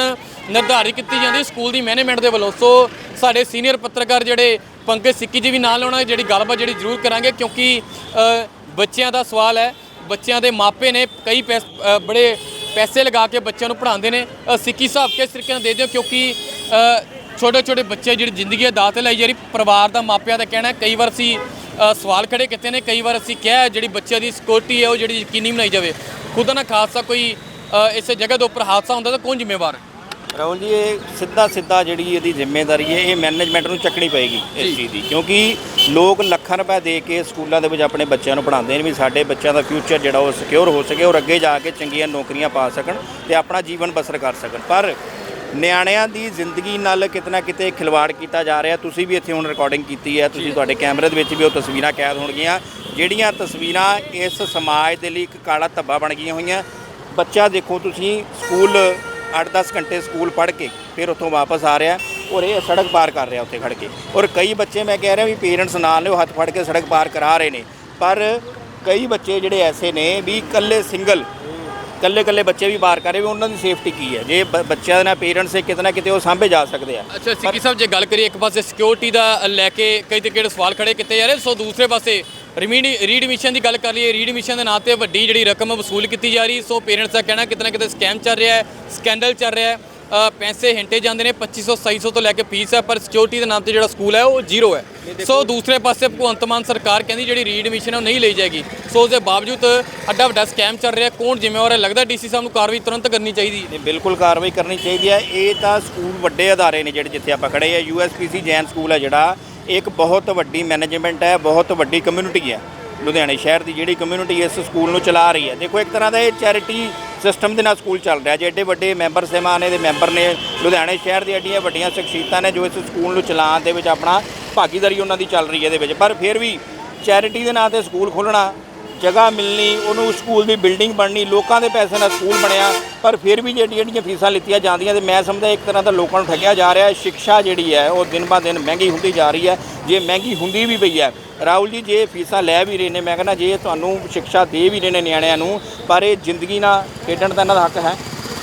ਨਿਰਧਾਰਿਤ ਕੀਤੀ ਜਾਂਦੀ ਸਕੂਲ ਦੀ ਮੈਨੇਜਮੈਂਟ ਦੇ ਵੱਲੋਂ। ਸੋ ਸਾਡੇ ਸੀਨੀਅਰ ਪੱਤਰਕਾਰ ਜਿਹੜੇ ਪੰਕਜ ਸਿੱਕੀ ਜੀ ਵੀ ਨਾਲ ਨੇ, ਉਹਨਾਂ ਦੀ ਜਿਹੜੀ ਗੱਲਬਾਤ ਜਿਹੜੀ ਜ਼ਰੂਰ ਕਰਾਂਗੇ ਕਿਉਂਕਿ ਬੱਚਿਆਂ ਦਾ ਸਵਾਲ ਹੈ। ਬੱਚਿਆਂ ਦੇ ਮਾਪੇ ਨੇ ਕਈ ਪੈਸ- ਬੜੇ ਪੈਸੇ ਲਗਾ ਕੇ ਬੱਚਿਆਂ ਨੂੰ ਪੜ੍ਹਾਉਂਦੇ ਨੇ। ਸਿੱਕੀ ਸਾਹਿਬ ਕਿਸ ਤਰੀਕੇ ਨਾਲ ਦੇ ਦਿਓ ਕਿਉਂਕਿ ਛੋਟੇ ਛੋਟੇ ਬੱਚੇ ਜਿਹੜੀ ਜ਼ਿੰਦਗੀ ਦਾ ਤੇ ਲਾਈ ਜਿਹੜੀ ਪਰਿਵਾਰ ਦਾ ਮਾਪਿਆਂ ਦਾ ਕਹਿਣਾ ਕਈ ਵਾਰ ਅਸੀਂ ਸਵਾਲ ਖੜੇ ਕੀਤੇ ਨੇ ਕਈ ਵਾਰ ਅਸੀਂ ਕਿਹਾ ਜਿਹੜੀ ਬੱਚਿਆਂ ਦੀ ਸਿਕਿਉਰਿਟੀ ਹੈ ਉਹ ਜਿਹੜੀ ਯਕੀਨੀ ਬਣਾਈ ਜਾਵੇ। ਖੁਦਾ ਨਾ ਖਾਸਾ ਕੋਈ ਇਸੇ ਜਗ੍ਹਾ ਦੇ ਉੱਪਰ ਹਾਦਸਾ ਹੁੰਦਾ ਤਾਂ ਕੌਣ ਜ਼ਿੰਮੇਵਾਰ ਹੈ? ਰਾਹੁਲ ਜੀ ਇਹ ਸਿੱਧਾ ਸਿੱਧਾ ਜਿਹੜੀ ਇਹਦੀ ਜ਼ਿੰਮੇਵਾਰੀ ਹੈ ਇਹ ਮੈਨੇਜਮੈਂਟ ਨੂੰ ਚੱਕਣੀ ਪਏਗੀ ਇਸ ਚੀਜ਼ ਦੀ। ਕਿਉਂਕਿ ਲੋਕ ਲੱਖਾਂ ਰੁਪਏ ਦੇ ਕੇ ਸਕੂਲਾਂ ਦੇ ਵਿੱਚ ਆਪਣੇ ਬੱਚਿਆਂ ਨੂੰ ਪੜ੍ਹਾਉਂਦੇ ਨੇ ਵੀ ਸਾਡੇ ਬੱਚਿਆਂ ਦਾ ਫਿਊਚਰ ਜਿਹੜਾ ਉਹ ਸਿਕਿਉਰ ਹੋ ਸਕੇ ਔਰ ਅੱਗੇ ਜਾ ਕੇ ਚੰਗੀਆਂ ਨੌਕਰੀਆਂ ਪਾ ਸਕਣ ਤੇ ਆਪਣਾ ਜੀਵਨ ਬਸਰ ਕਰ ਸਕਣ। ਪਰ ਨਿਆਣਿਆਂ ਦੀ ਜ਼ਿੰਦਗੀ ਨਾਲ ਕਿਤਨਾ ਕਿਤੇ ਖਿਲਵਾੜ ਕੀਤਾ ਜਾ ਰਿਹਾ। ਤੁਸੀਂ ਵੀ ਇੱਥੇ ਹੁਣ ਰਿਕਾਰਡਿੰਗ ਕੀਤੀ ਹੈ। ਤੁਸੀਂ ਤੁਹਾਡੇ ਕੈਮਰੇ ਦੇ ਵਿੱਚ ਵੀ ਉਹ ਤਸਵੀਰਾਂ ਕੈਦ ਹੋਣਗੀਆਂ। ਜਿਹੜੀਆਂ ਤਸਵੀਰਾਂ ਇਸ ਸਮਾਜ ਦੇ ਲਈ ਇੱਕ ਕਾਲਾ ਧੱਬਾ ਬਣ ਗਈਆਂ ਹੋਈਆਂ। ਬੱਚਾ ਦੇਖੋ ਤੁਸੀਂ ਸਕੂਲ 8-10 ਘੰਟੇ ਸਕੂਲ ਪੜ੍ਹ ਕੇ ਫਿਰ ਉੱਥੋਂ ਵਾਪਸ ਆ ਰਿਹਾ ਔਰ ਇਹ ਸੜਕ ਪਾਰ ਕਰ ਰਿਹਾ ਉੱਥੇ ਖੜ ਕੇ। ਔਰ ਕਈ ਬੱਚੇ ਮੈਂ ਕਹਿ ਰਿਹਾ ਵੀ ਪੇਰੈਂਟਸ ਨਾਲ ਨੇ ਉਹ ਹੱਥ ਫੜ ਕੇ ਸੜਕ ਪਾਰ ਕਰਾ ਰਹੇ ਨੇ। ਪਰ ਕਈ ਬੱਚੇ ਜਿਹੜੇ ਐਸੇ ਨੇ ਵੀ ਇਕੱਲੇ ਸਿੰਗਲ ਇਕੱਲੇ ਇਕੱਲੇ ਬੱਚੇ ਵੀ ਪਾਰ ਕਰ ਰਹੇ ਵੀ ਉਹਨਾਂ ਦੀ ਸੇਫਟੀ ਕੀ ਹੈ? ਜੇ ਬ- ਬੱਚਿਆਂ ਦੇ ਨਾਲ ਪੇਰੈਂਟਸ ਕਿਤੇ ਨਾ ਕਿਤੇ ਉਹ ਸਾਂਭੇ ਜਾ ਸਕਦੇ ਆ। ਅੱਛਾ ਸਿੱਕੀ ਸਾਹਿਬ ਜੇ ਗੱਲ ਕਰੀਏ ਇੱਕ ਪਾਸੇ ਸਿਕਿਉਰਿਟੀ ਦਾ ਲੈ ਕੇ ਕਈ ਤੇ ਕਿਹੜੇ ਸਵਾਲ ਖੜੇ ਕੀਤੇ ਜਾ ਰਹੇ ਸੋ ਦੂਸਰੇ ਪਾਸੇ ਰਿਮੀਡੀ ਰੀਡਮਿਸ਼ਨ ਦੀ ਗੱਲ ਕਰ ਲਈਏ ਰੀਡਮਿਸ਼ਨ ਦੇ ਨਾਂ ਤੇ ਵੱਡੀ ਜਿਹੜੀ ਰਕਮ ਵਸੂਲ ਕੀਤੀ ਜਾ ਰਹੀ ਸੋ ਪੇਰੈਂਟਸ ਦਾ ਕਹਿਣਾ ਕਿਤੇ ਨਾ ਕਿਤੇ ਸਕੈਮ ਚੱਲ ਰਿਹਾ ਹੈ ਸਕੈਂਡਲ ਚੱਲ ਰਿਹਾ ਹੈ। ਪੈਸੇ ਹਿੰਟੇ ਜਾਂਦੇ ਨੇ 2500 2700 ਤੋਂ ਲੈ ਕੇ ਫੀਸ ਹੈ, ਪਰ ਸਿਕਿਉਰਿਟੀ ਦੇ ਨਾਮ ਤੇ ਜਿਹੜਾ ਸਕੂਲ ਹੈ, ਉਹ ਜ਼ੀਰੋ ਹੈ। ਸੋ ਦੂਸਰੇ ਪਾਸੇ ਭਗਵੰਤ ਮਾਨ ਸਰਕਾਰ ਕਹਿੰਦੀ ਜਿਹੜੀ ਰੀਡਮਿਸ਼ਨ ਹੈ, ਉਹ ਨਹੀਂ ਲਈ ਜਾਏਗੀ। ਸੋ ਉਸ ਦੇ ਬਾਵਜੂਦ ਅੱਡਾ ਵੱਡਾ ਸਕੈਮ ਚੱਲ ਰਿਹਾ, ਕੌਣ ਜ਼ਿੰਮੇਵਾਰ ਹੈ? ਲੱਗਦਾ ਡੀਸੀ ਸਾਹਿਬ ਨੂੰ ਕਾਰਵਾਈ ਤੁਰੰਤ ਕਰਨੀ ਚਾਹੀਦੀ ਨਹੀਂ, ਬਿਲਕੁਲ ਕਾਰਵਾਈ ਕਰਨੀ ਚਾਹੀਦੀ ਹੈ। ਇਹ ਤਾਂ ਸਕੂਲ ਵੱਡੇ ਅਦਾਰੇ ਨੇ ਜਿਹੜੇ ਜਿੱਥੇ ਆਪਾਂ ਖੜੇ ਆ। ਯੂਐਸਪੀਸੀ ਜੈਨ ਸਕੂਲ ਹੈ ਜਿਹੜਾ। ਇਹ ਇੱਕ ਬਹੁਤ ਵੱਡੀ ਮੈਨੇਜਮੈਂਟ ਹੈ, ਬਹੁਤ ਵੱਡੀ ਕਮਿਊਨਿਟੀ ਹੈ। ਲੁਧਿਆਣੇ ਸ਼ਹਿਰ ਦੀ ਜਿਹੜੀ ਕਮਿਊਨਿਟੀ ਇਸ ਸਕੂਲ ਨੂੰ ਚਲਾ ਰਹੀ ਹੈ। ਦੇਖੋ, ਇੱਕ ਤਰ੍ਹਾਂ ਦਾ ਇਹ ਚੈਰਿਟੀ ਸਿਸਟਮ ਦੇ ਨਾਲ ਸਕੂਲ ਚੱਲ ਰਿਹਾ ਜੇ ਐਡੇ ਵੱਡੇ ਮੈਂਬਰ ਸਹਿਮਾਨ ਇਹਦੇ ਮੈਂਬਰ ਨੇ ਲੁਧਿਆਣੇ ਸ਼ਹਿਰ ਦੀ ਐਡੀਆਂ ਵੱਡੀਆਂ ਸ਼ਖਸੀਅਤਾਂ ਨੇ ਜੋ ਇਸ ਸਕੂਲ ਨੂੰ ਚਲਾਉਣ ਦੇ ਵਿੱਚ ਆਪਣਾ ਭਾਗੀਦਾਰੀ ਉਹਨਾਂ ਦੀ ਚੱਲ ਰਹੀ ਹੈ ਇਹਦੇ ਵਿੱਚ। ਪਰ ਫਿਰ ਵੀ ਚੈਰਿਟੀ ਦੇ ਨਾਂ ਤੇ ਸਕੂਲ ਖੋਲ੍ਹਣਾ ਜਗ੍ਹਾ ਮਿਲਣੀ, ਉਹਨੂੰ ਸਕੂਲ ਦੀ ਬਿਲਡਿੰਗ ਬਣਨੀ, ਲੋਕਾਂ ਦੇ ਪੈਸੇ ਨਾਲ ਸਕੂਲ ਬਣਿਆ, ਪਰ ਫਿਰ ਵੀ ਜਿਹੜੀਆਂ ਜਿਹੜੀਆਂ ਫੀਸਾਂ ਲਿੱਤੀਆਂ ਜਾਂਦੀਆਂ ਤੇ ਮੈਂ ਸਮਝਦਾ ਇੱਕ ਤਰ੍ਹਾਂ ਦਾ ਲੋਕਾਂ ਨੂੰ ਠੱਗਿਆ ਜਾ ਰਿਹਾ ਹੈ ਸਿੱਖਿਆ ਜਿਹੜੀ ਹੈ, ਉਹ ਦਿਨ ਬਾ ਦਿਨ ਮਹਿੰਗੀ ਹੁੰਦੀ ਜਾ ਰਹੀ ਹੈ, ਜੇ ਮਹਿੰਗੀ ਹੁੰਦੀ ਵੀ ਪਈ ਹੈ। ਰਾਹੁਲ ਜੀ, ਜੇ ਫੀਸਾਂ ਲੈ ਵੀ ਰਹੇ ਨੇ, ਮੈਂ ਕਹਿੰਦਾ ਜੇ ਤੁਹਾਨੂੰ ਸਿੱਖਿਆ ਦੇ ਵੀ ਰਹੇ ਨੇ ਨਿਆਣਿਆਂ ਨੂੰ, ਪਰ ਇਹ ਜ਼ਿੰਦਗੀ ਨਾਲ ਖੇਡਣ ਦਾ ਇਹਨਾਂ ਦਾ ਹੱਕ ਹੈ।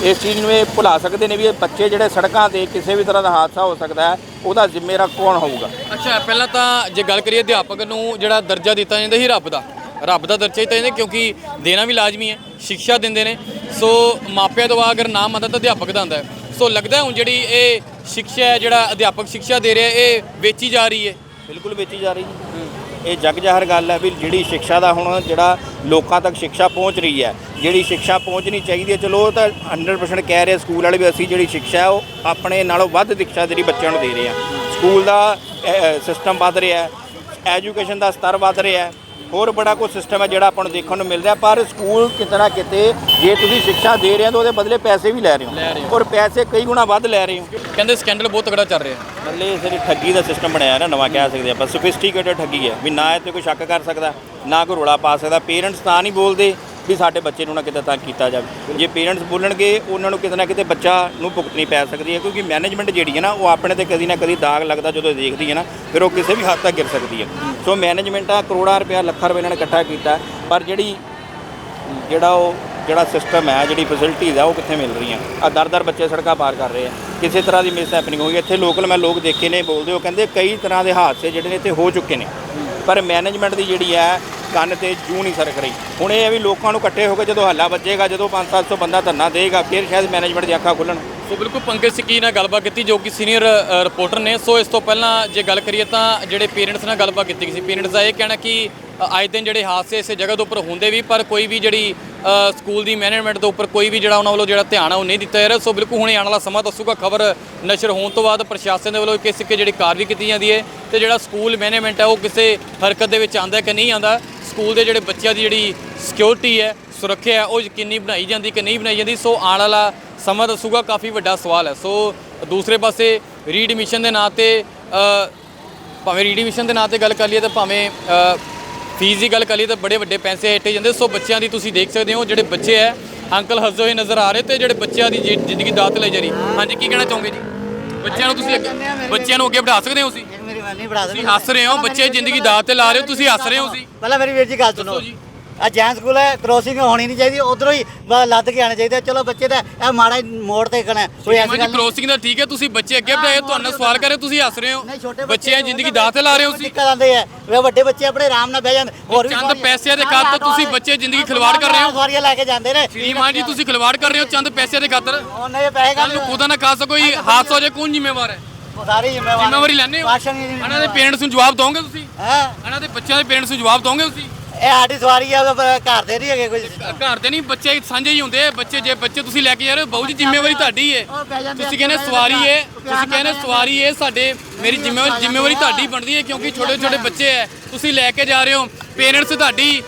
ਇਸ ਚੀਜ਼ ਨੂੰ ਇਹ ਭੁਲਾ ਸਕਦੇ ਨੇ ਵੀ ਇਹ ਬੱਚੇ ਜਿਹੜੇ ਸੜਕਾਂ ਤੇ ਕਿਸੇ ਵੀ ਤਰ੍ਹਾਂ ਦਾ ਹਾਦਸਾ ਹੋ ਸਕਦਾ ਹੈ, ਉਹਦਾ ਜ਼ਿੰਮੇਵਾਰ ਕੌਣ ਹੋਊਗਾ? ਅੱਛਾ, ਪਹਿਲਾਂ ਤਾਂ ਜੇ ਗੱਲ ਕਰੀਏ ਅਧਿਆਪਕ ਨੂੰ ਜਿਹੜਾ ਦਰਜਾ ਦਿੱਤਾ ਜਾਂਦਾ ਸੀ ਰੱਬ ਦਾ ਰੱਬ ਦਾ ਦਰਜਾ ਦਿੱਤਾ ਜਾਂਦਾ ਕਿਉਂਕਿ ਦੇਣਾ ਵੀ ਲਾਜ਼ਮੀ ਹੈ ਸਿੱਖਿਆ ਦਿੰਦੇ ਨੇ। ਸੋ ਮਾਪਿਆਂ ਤੋਂ ਬਾਅਦ ਅਗਰ ਨਾਮ ਆਉਂਦਾ ਤਾਂ ਅਧਿਆਪਕ ਦਾ ਆਉਂਦਾ ਸੋ ਲੱਗਦਾ ਹੁਣ ਜਿਹੜੀ ਇਹ ਸਿੱਖਿਆ ਹੈ, ਜਿਹੜਾ ਅਧਿਆਪਕ ਸਿੱਖਿਆ ਦੇ ਰਿਹਾ ਇਹ ਵੇਚੀ ਜਾ ਰਹੀ ਹੈ। ਬਿਲਕੁਲ ਵੇਚੀ ਜਾ ਰਹੀ ਜੀ ਇਹ ਜਗ ਜ਼ਾਹਰ ਗੱਲ ਹੈ ਵੀ ਜਿਹੜੀ ਸਿੱਖਿਆ ਦਾ ਹੁਣ ਜਿਹੜਾ ਲੋਕਾਂ ਤੱਕ ਸਿੱਖਿਆ ਪਹੁੰਚ ਰਹੀ ਹੈ, ਜਿਹੜੀ ਸਿੱਖਿਆ ਪਹੁੰਚਣੀ ਚਾਹੀਦੀ ਹੈ, ਚਲੋ ਉਹ ਤਾਂ 100% ਕਹਿ ਰਹੇ ਸਕੂਲ ਵਾਲੇ ਵੀ ਅਸੀਂ ਜਿਹੜੀ ਸਿੱਖਿਆ ਹੈ, ਉਹ ਆਪਣੇ ਨਾਲੋਂ ਵੱਧ ਸਿੱਖਿਆ ਜਿਹੜੀ ਬੱਚਿਆਂ ਨੂੰ ਦੇ ਰਹੇ ਹਾਂ ਸਕੂਲ ਦਾ ਸਿਸਟਮ ਵੱਧ ਰਿਹਾ ਐਜੂਕੇਸ਼ਨ ਦਾ ਸਤਰ ਵੱਧ ਰਿਹਾ ਹੋਰ ਬੜਾ ਕੁਝ ਸਿਸਟਮ ਹੈ ਜਿਹੜਾ ਆਪਾਂ ਨੂੰ ਦੇਖਣ ਨੂੰ ਮਿਲਦਾ ਪਰ ਸਕੂਲ ਕਿਤੇ ਨਾ ਕਿਤੇ ਜੇ ਤੁਸੀਂ ਸਿੱਖਿਆ ਦੇ ਰਹੇ ਹੋ ਤਾਂ ਉਹਦੇ ਬਦਲੇ ਪੈਸੇ ਵੀ ਲੈ ਰਹੇ ਹੋ। ਔਰ ਪੈਸੇ ਕਈ ਗੁਣਾ ਵੱਧ ਲੈ ਰਹੇ ਹੋ। ਕਹਿੰਦੇ ਸਕੈਂਡਲ ਬਹੁਤ ਤਗੜਾ ਚੱਲ ਰਿਹਾ। ਇਹ ਜਿਹੜੀ ਠੱਗੀ ਦਾ ਸਿਸਟਮ ਬਣਾਇਆ ਨਾ ਨਵਾਂ ਕਹਿ ਸਕਦੇ ਆਪਾਂ ਸੋਫਿਸਟੀਕੇਟਡ ਠੱਗੀ ਹੈ। ਵੀ ਨਾ ਇਹ ਤੇ ਕੋਈ ਸ਼ੱਕ ਕਰ ਸਕਦਾ ਨਾ ਕੋਈ ਰੋਲਾ ਪਾ ਸਕਦਾ। ਪੇਰੈਂਟਸ ਤਾਂ ਨਹੀਂ ਬੋਲਦੇ। ਵੀ ਸਾਡੇ ਬੱਚੇ ਨੂੰ ਨਾ ਕਿਤੇ ਤੰਗ ਕੀਤਾ ਜਾਵੇ। ਜੇ ਪੇਰੈਂਟਸ ਬੋਲਣਗੇ, ਉਹਨਾਂ ਨੂੰ ਕਿਤੇ ਨਾ ਕਿਤੇ ਬੱਚਾ ਨੂੰ ਭੁਗਤਣੀ ਪੈ ਸਕਦੀ ਹੈ, ਕਿਉਂਕਿ ਮੈਨੇਜਮੈਂਟ ਜਿਹੜੀ ਹੈ ਨਾ, ਉਹ ਆਪਣੇ ਤੇ ਕਦੀ ਨਾ ਕਦੀ ਦਾਗ ਲੱਗਦਾ ਜਦੋਂ ਦੇਖਦੀ ਹੈ ਨਾ, ਫਿਰ ਉਹ ਕਿਸੇ ਵੀ ਹੱਦ ਤੱਕ ਗਿਰ ਸਕਦੀ ਹੈ। ਸੋ ਮੈਨੇਜਮੈਂਟ ਆ, ਕਰੋੜਾਂ ਰੁਪਇਆ ਲੱਖਾਂ ਰੁਪਏ ਇਹਨਾਂ ਨੇ ਇਕੱਠਾ ਕੀਤਾ, ਪਰ ਜਿਹੜੀ ਜਿਹੜਾ ਉਹ, ਜਿਹੜਾ ਸਿਸਟਮ ਹੈ, ਜਿਹੜੀ ਫੈਸਿਲਿਟੀਜ਼ ਆ ਉਹ ਕਿੱਥੇ ਮਿਲ ਰਹੀਆਂ? ਆ ਦਰ ਦਰ ਬੱਚੇ ਸੜਕਾਂ ਪਾਰ ਕਰ ਰਹੇ ਆ। ਕਿਸੇ ਤਰ੍ਹਾਂ ਦੀ ਮਿਸ ਹੈਪਨਿੰਗ ਹੋਈ ਇੱਥੇ ਲੋਕਲ ਮੈਂ ਲੋਕ ਦੇਖੇ ਨੇ, ਬੋਲਦੇ, ਉਹ ਕਹਿੰਦੇ ਕਈ ਤਰ੍ਹਾਂ ਦੇ ਹਾਦਸੇ ਜਿਹੜੇ ਨੇ ਇੱਥੇ ਹੋ ਚੁੱਕੇ ਨੇ। ਪਰ ਮੈਨੇਜਮੈਂਟ ਦੀ ਜਿਹੜੀ ਹੈ ਕੰਨ ਤੇ ਜੂ ਨਹੀਂ ਸਰਕ ਰਹੀ। ਹੁਣ ਇਹ ਹੈ ਵੀ ਲੋਕਾਂ ਨੂੰ ਇਕੱਠੇ ਹੋ ਕੇ ਜਦੋਂ ਹੱਲਾ ਵੱਜੇਗਾ ਜਦੋਂ 5-700 ਬੰਦਾ ਧਰਨਾ ਦੇਗਾ ਫਿਰ ਸ਼ਾਇਦ ਮੈਨੇਜਮੈਂਟ ਦੀ ਅੱਖਾਂ ਖੁੱਲਣ। ਸੋ ਬਿਲਕੁਲ ਪੰਕਜ ਸਿੱਕੀ ਨਾਲ ਗੱਲਬਾਤ ਕੀਤੀ ਜੋ ਕਿ ਸੀਨੀਅਰ ਰਿਪੋਰਟਰ ਨੇ। ਸੋ ਇਸ ਤੋਂ ਪਹਿਲਾਂ ਜੇ ਗੱਲ ਕਰੀਏ ਤਾਂ ਜਿਹੜੇ ਪੇਰੈਂਟਸ ਨਾਲ ਗੱਲਬਾਤ ਕੀਤੀ ਗਈ ਸੀ ਪੇਰੈਂਟਸ ਦਾ ਇਹ ਕਹਿਣਾ ਕਿ ਅ, ਅੱਜ ਦਿਨ ਜਿਹੜੇ ਹਾਦਸੇ ਇਸੇ ਜਗ੍ਹਾ ਦੇ ਉੱਪਰ ਹੁੰਦੇ ਵੀ ਪਰ ਕੋਈ ਵੀ ਜਿਹੜੀ ਸਕੂਲ ਦੀ ਮੈਨੇਜਮੈਂਟ ਦੇ ਉੱਪਰ ਕੋਈ ਵੀ ਜਿਹੜਾ ਉਹਨਾਂ ਵੱਲੋਂ ਜਿਹੜਾ ਧਿਆਨ ਆ ਉਹ ਨਹੀਂ ਦਿੱਤਾ ਜਾ ਰਿਹਾ। ਸੋ ਬਿਲਕੁਲ ਹੁਣੇ ਆਉਣ ਵਾਲਾ ਸਮਾਂ ਦੱਸੂਗਾ ਖਬਰ ਨਸ਼ਰ ਹੋਣ ਤੋਂ ਬਾਅਦ ਪ੍ਰਸ਼ਾਸਨ ਦੇ ਵੱਲੋਂ ਕਿਸੇ ਸਿੱਕੇ ਜਿਹੜੀ ਕਾਰਵਾਈ ਕੀਤੀ ਜਾਂਦੀ ਹੈ ਤੇ ਜਿਹੜਾ ਸਕੂਲ ਮੈਨੇਜਮੈਂਟ ਹੈ ਉਹ ਕਿਸੇ ਹਰਕਤ ਦੇ ਵਿੱਚ ਆਂਦਾ ਕਿ ਨਹੀਂ ਆਂਦਾ ਸਕੂਲ ਦੇ ਜਿਹੜੇ ਬੱਚਿਆਂ ਦੀ ਜਿਹੜੀ ਸਿਕਿਉਰਿਟੀ ਹੈ ਸੁਰੱਖਿਆ ਹੈ ਉਹ ਯਕੀਨੀ ਬਣਾਈ ਜਾਂਦੀ ਕਿ ਨਹੀਂ ਬਣਾਈ ਜਾਂਦੀ। ਸੋ ਆਉਣ ਵਾਲਾ ਸਮਾਂ ਦੱਸੂਗਾ ਕਾਫੀ ਵੱਡਾ ਸਵਾਲ ਹੈ। ਸੋ ਦੂਸਰੇ ਪਾਸੇ ਰੀਡਮਿਸ਼ਨ ਦੇ ਨਾਂ ਤੇ ਭਾਵੇਂ ਰੀਡਮਿਸ਼ਨ ਦੇ ਨਾਂ ਤੇ ਗੱਲ ਕਰ ਲਈਏ ਤਾਂ ਭਾਵੇਂ ਫੀਸ ਦੀ ਗੱਲ ਕਰ ਲਈਏ ਤਾਂ ਬੜੇ ਵੱਡੇ ਪੈਸੇ ਹੇਠੇ ਜਾਂਦੇ। ਸੋ ਬੱਚਿਆਂ ਦੀ ਤੁਸੀਂ ਦੇਖ ਸਕਦੇ ਹੋ ਜਿਹੜੇ ਬੱਚੇ ਹੈ ਅੰਕਲ ਹੱਸਦੇ ਹੋਏ ਨਜ਼ਰ ਆ ਰਹੇ ਤੇ ਜਿਹੜੇ ਬੱਚਿਆਂ ਦੀ ਜ਼ਿੰਦਗੀ ਦਾਅ ਤੇ ਲਈ ਜਾ ਰਹੀ। ਹਾਂਜੀ ਕੀ ਕਹਿਣਾ ਚਾਹੋਗੇ ਜੀ? ਬੱਚਿਆਂ ਨੂੰ ਤੁਸੀਂ ਬੱਚਿਆਂ ਨੂੰ ਅੱਗੇ ਵਧਾ ਸਕਦੇ ਹੋ ਤੁਸੀਂ? ਨਹੀਂ ਪੜਾ ਤੁਸੀਂ ਹੱਸ ਰਹੇ ਹੋ ਬੱਚੇ ਜ਼ਿੰਦਗੀ ਦਾਅ ਤੇ ਲਾ ਰਹੇ ਹੋ ਤੁਸੀਂ ਹੱਸ ਰਹੇ ਹੋ ਤੁਸੀਂ। ਪਹਿਲਾਂ ਮੇਰੀ ਵੀਰ ਜੀ ਗੱਲ ਸੁਣੋ। ਦੱਸੋ ਜੀ। ਆ ਜੈਨ ਸਕੂਲ ਹੈ ਕ੍ਰੋਸਿੰਗ ਹੋਣੀ ਨਹੀਂ ਚਾਹੀਦੀ ਉਧਰੋਂ ਹੀ ਬ- ਲੱਦ ਕੇ ਆਣਾ ਚਾਹੀਦਾ। ਚਲੋ ਬੱਚੇ ਦਾ ਇਹ ਮਾੜਾ ਹੀ ਮੋੜ ਤੇ ਕਣਾ ਕੋਈ ਐਸੀ ਜੀ ਗੱਲ ਨਹੀਂ। ਕ੍ਰੋਸਿੰਗ ਦਾ ਠੀਕ ਹੈ ਤੁਸੀਂ ਬੱਚੇ ਅੱਗੇ ਵਧਾਏ ਤੁਹਾਨੂੰ ਸਵਾਲ ਕਰ ਰਹੇ ਹੋ, ਤੁਸੀਂ ਹੱਸ ਰਹੇ ਹੋ। ਨਹੀਂ ਛੋਟੇ ਬੱਚਿਆਂ ਦੀ ਜ਼ਿੰਦਗੀ ਦਾਅ ਤੇ ਲਾ ਰਹੇ ਹੋ ਤੁਸੀਂ। ਦਿੱਕਤ ਆਉਂਦੇ ਆ। ਵੇ ਵੱਡੇ ਬੱਚੇ ਆਪਣੇ ਆਰਾਮ ਨਾਲ ਬਹਿ ਜਾਂਦੇ ਹੋਰ ਵੀ ਚੰਦ ਸਵਾਰੀਆਂ- ਪੈਸਿਆਂ ਦੇ ਸਾਰੇ ਖਾਤਰ ਆਟੋ ਤੁਸੀਂ ਵਾਲੇ- ਬੱਚੇ ਜ਼ਿੰਦਗੀ ਖਿਲਵਾੜ ਕਰ ਰਹੇ ਹੋ। ਸਵਾਰੀਆਂ ਲੈ ਕੇ ਜਾਂਦੇ ਨੇ। ਸ਼੍ਰੀਮਾਨ ਜੀ ਤੁਸੀਂ ਖਿਲਵਾੜ ਕਰ ਰਹੇ ਹੋ ਚੰਦ ਪੈਸਿਆਂ ਦੇ ਖਾਤਰ। ਉਹਨਾਂ ਦੇ ਪੈਸੇ ਕੱਲ ਨੂੰ ਖੁਦਾ ਨਾ ਖਾ ਸਕੋ ਹੀ ਹਾਦਸਾ ਹੋ ਜਾਏ ਕੌਣ ਜ਼ਿੰਮੇਵਾਰ ਹੈ? ਸਾਰੀ ਜ਼ਿੰਮੇਵਾਰੀ। ਜ਼ਿੰਮੇਵਾਰੀ ਲੈਣੇ ਹੋ? ਰਾਸ਼ਨ ਦੀ ਇਹਨਾਂ ਦੇ ਪੇਰੈਂਟਸ ਨੂੰ ਜਵਾਬ ਦੋਗੇ ਤੁਸੀਂ? ਹਾਂ? ਇਹਨਾਂ ਦੇ ਬੱਚਿਆਂ ਦੇ ਪੇਰੈਂਟਸ ਨੂੰ ਜਵਾਬ ਦੋਗੇ ਤੁਸੀਂ? ਇਹ ਸਾਡੀ ਸਵਾਰੀ ਆ ਉਹ ਘਰ ਦੇ ਨਹੀਂ ਹੈਗੇ ਕੋਈ। ਘਰ ਦੇ ਨਹੀਂ ਬੱਚੇ ਸਾਂਝੇ ਹੀ ਹੁੰਦੇ ਆ। ਬੱਚੇ ਜੇ ਬੱਚੇ ਤੁਸੀਂ ਲੈ ਕੇ ਜਾ ਰਹੇ ਹੋ ਬਾਊ ਜੀ ਜ਼ਿੰਮੇਵਾਰੀ ਤੁਹਾਡੀ ਹੈ ਉਹ ਤੁਸੀਂ ਕਹਿੰਦੇ ਸਵਾਰੀ। ਹੈ ਤੁਸੀਂ ਕਹਿੰਦੇ ਸਵਾਰੀ ਹੈ ਸਾਡੇ ਮੇਰੀ ਜ਼ਿੰਮੇਵਾਰੀ ਜ਼ਿੰਮੇਵਾਰੀ ਤੁਹਾਡੀ ਬਣਦੀ ਹੈ ਕਿਉਂਕਿ ਛੋਟੇ ਛੋਟੇ ਬੱਚੇ ਹੈ ਤੁਸੀਂ ਲੈ ਕੇ ਜਾ ਰਹੇ ਹੋ ਪੇਰੈਂਟਸ ਤੁਹਾਡੀ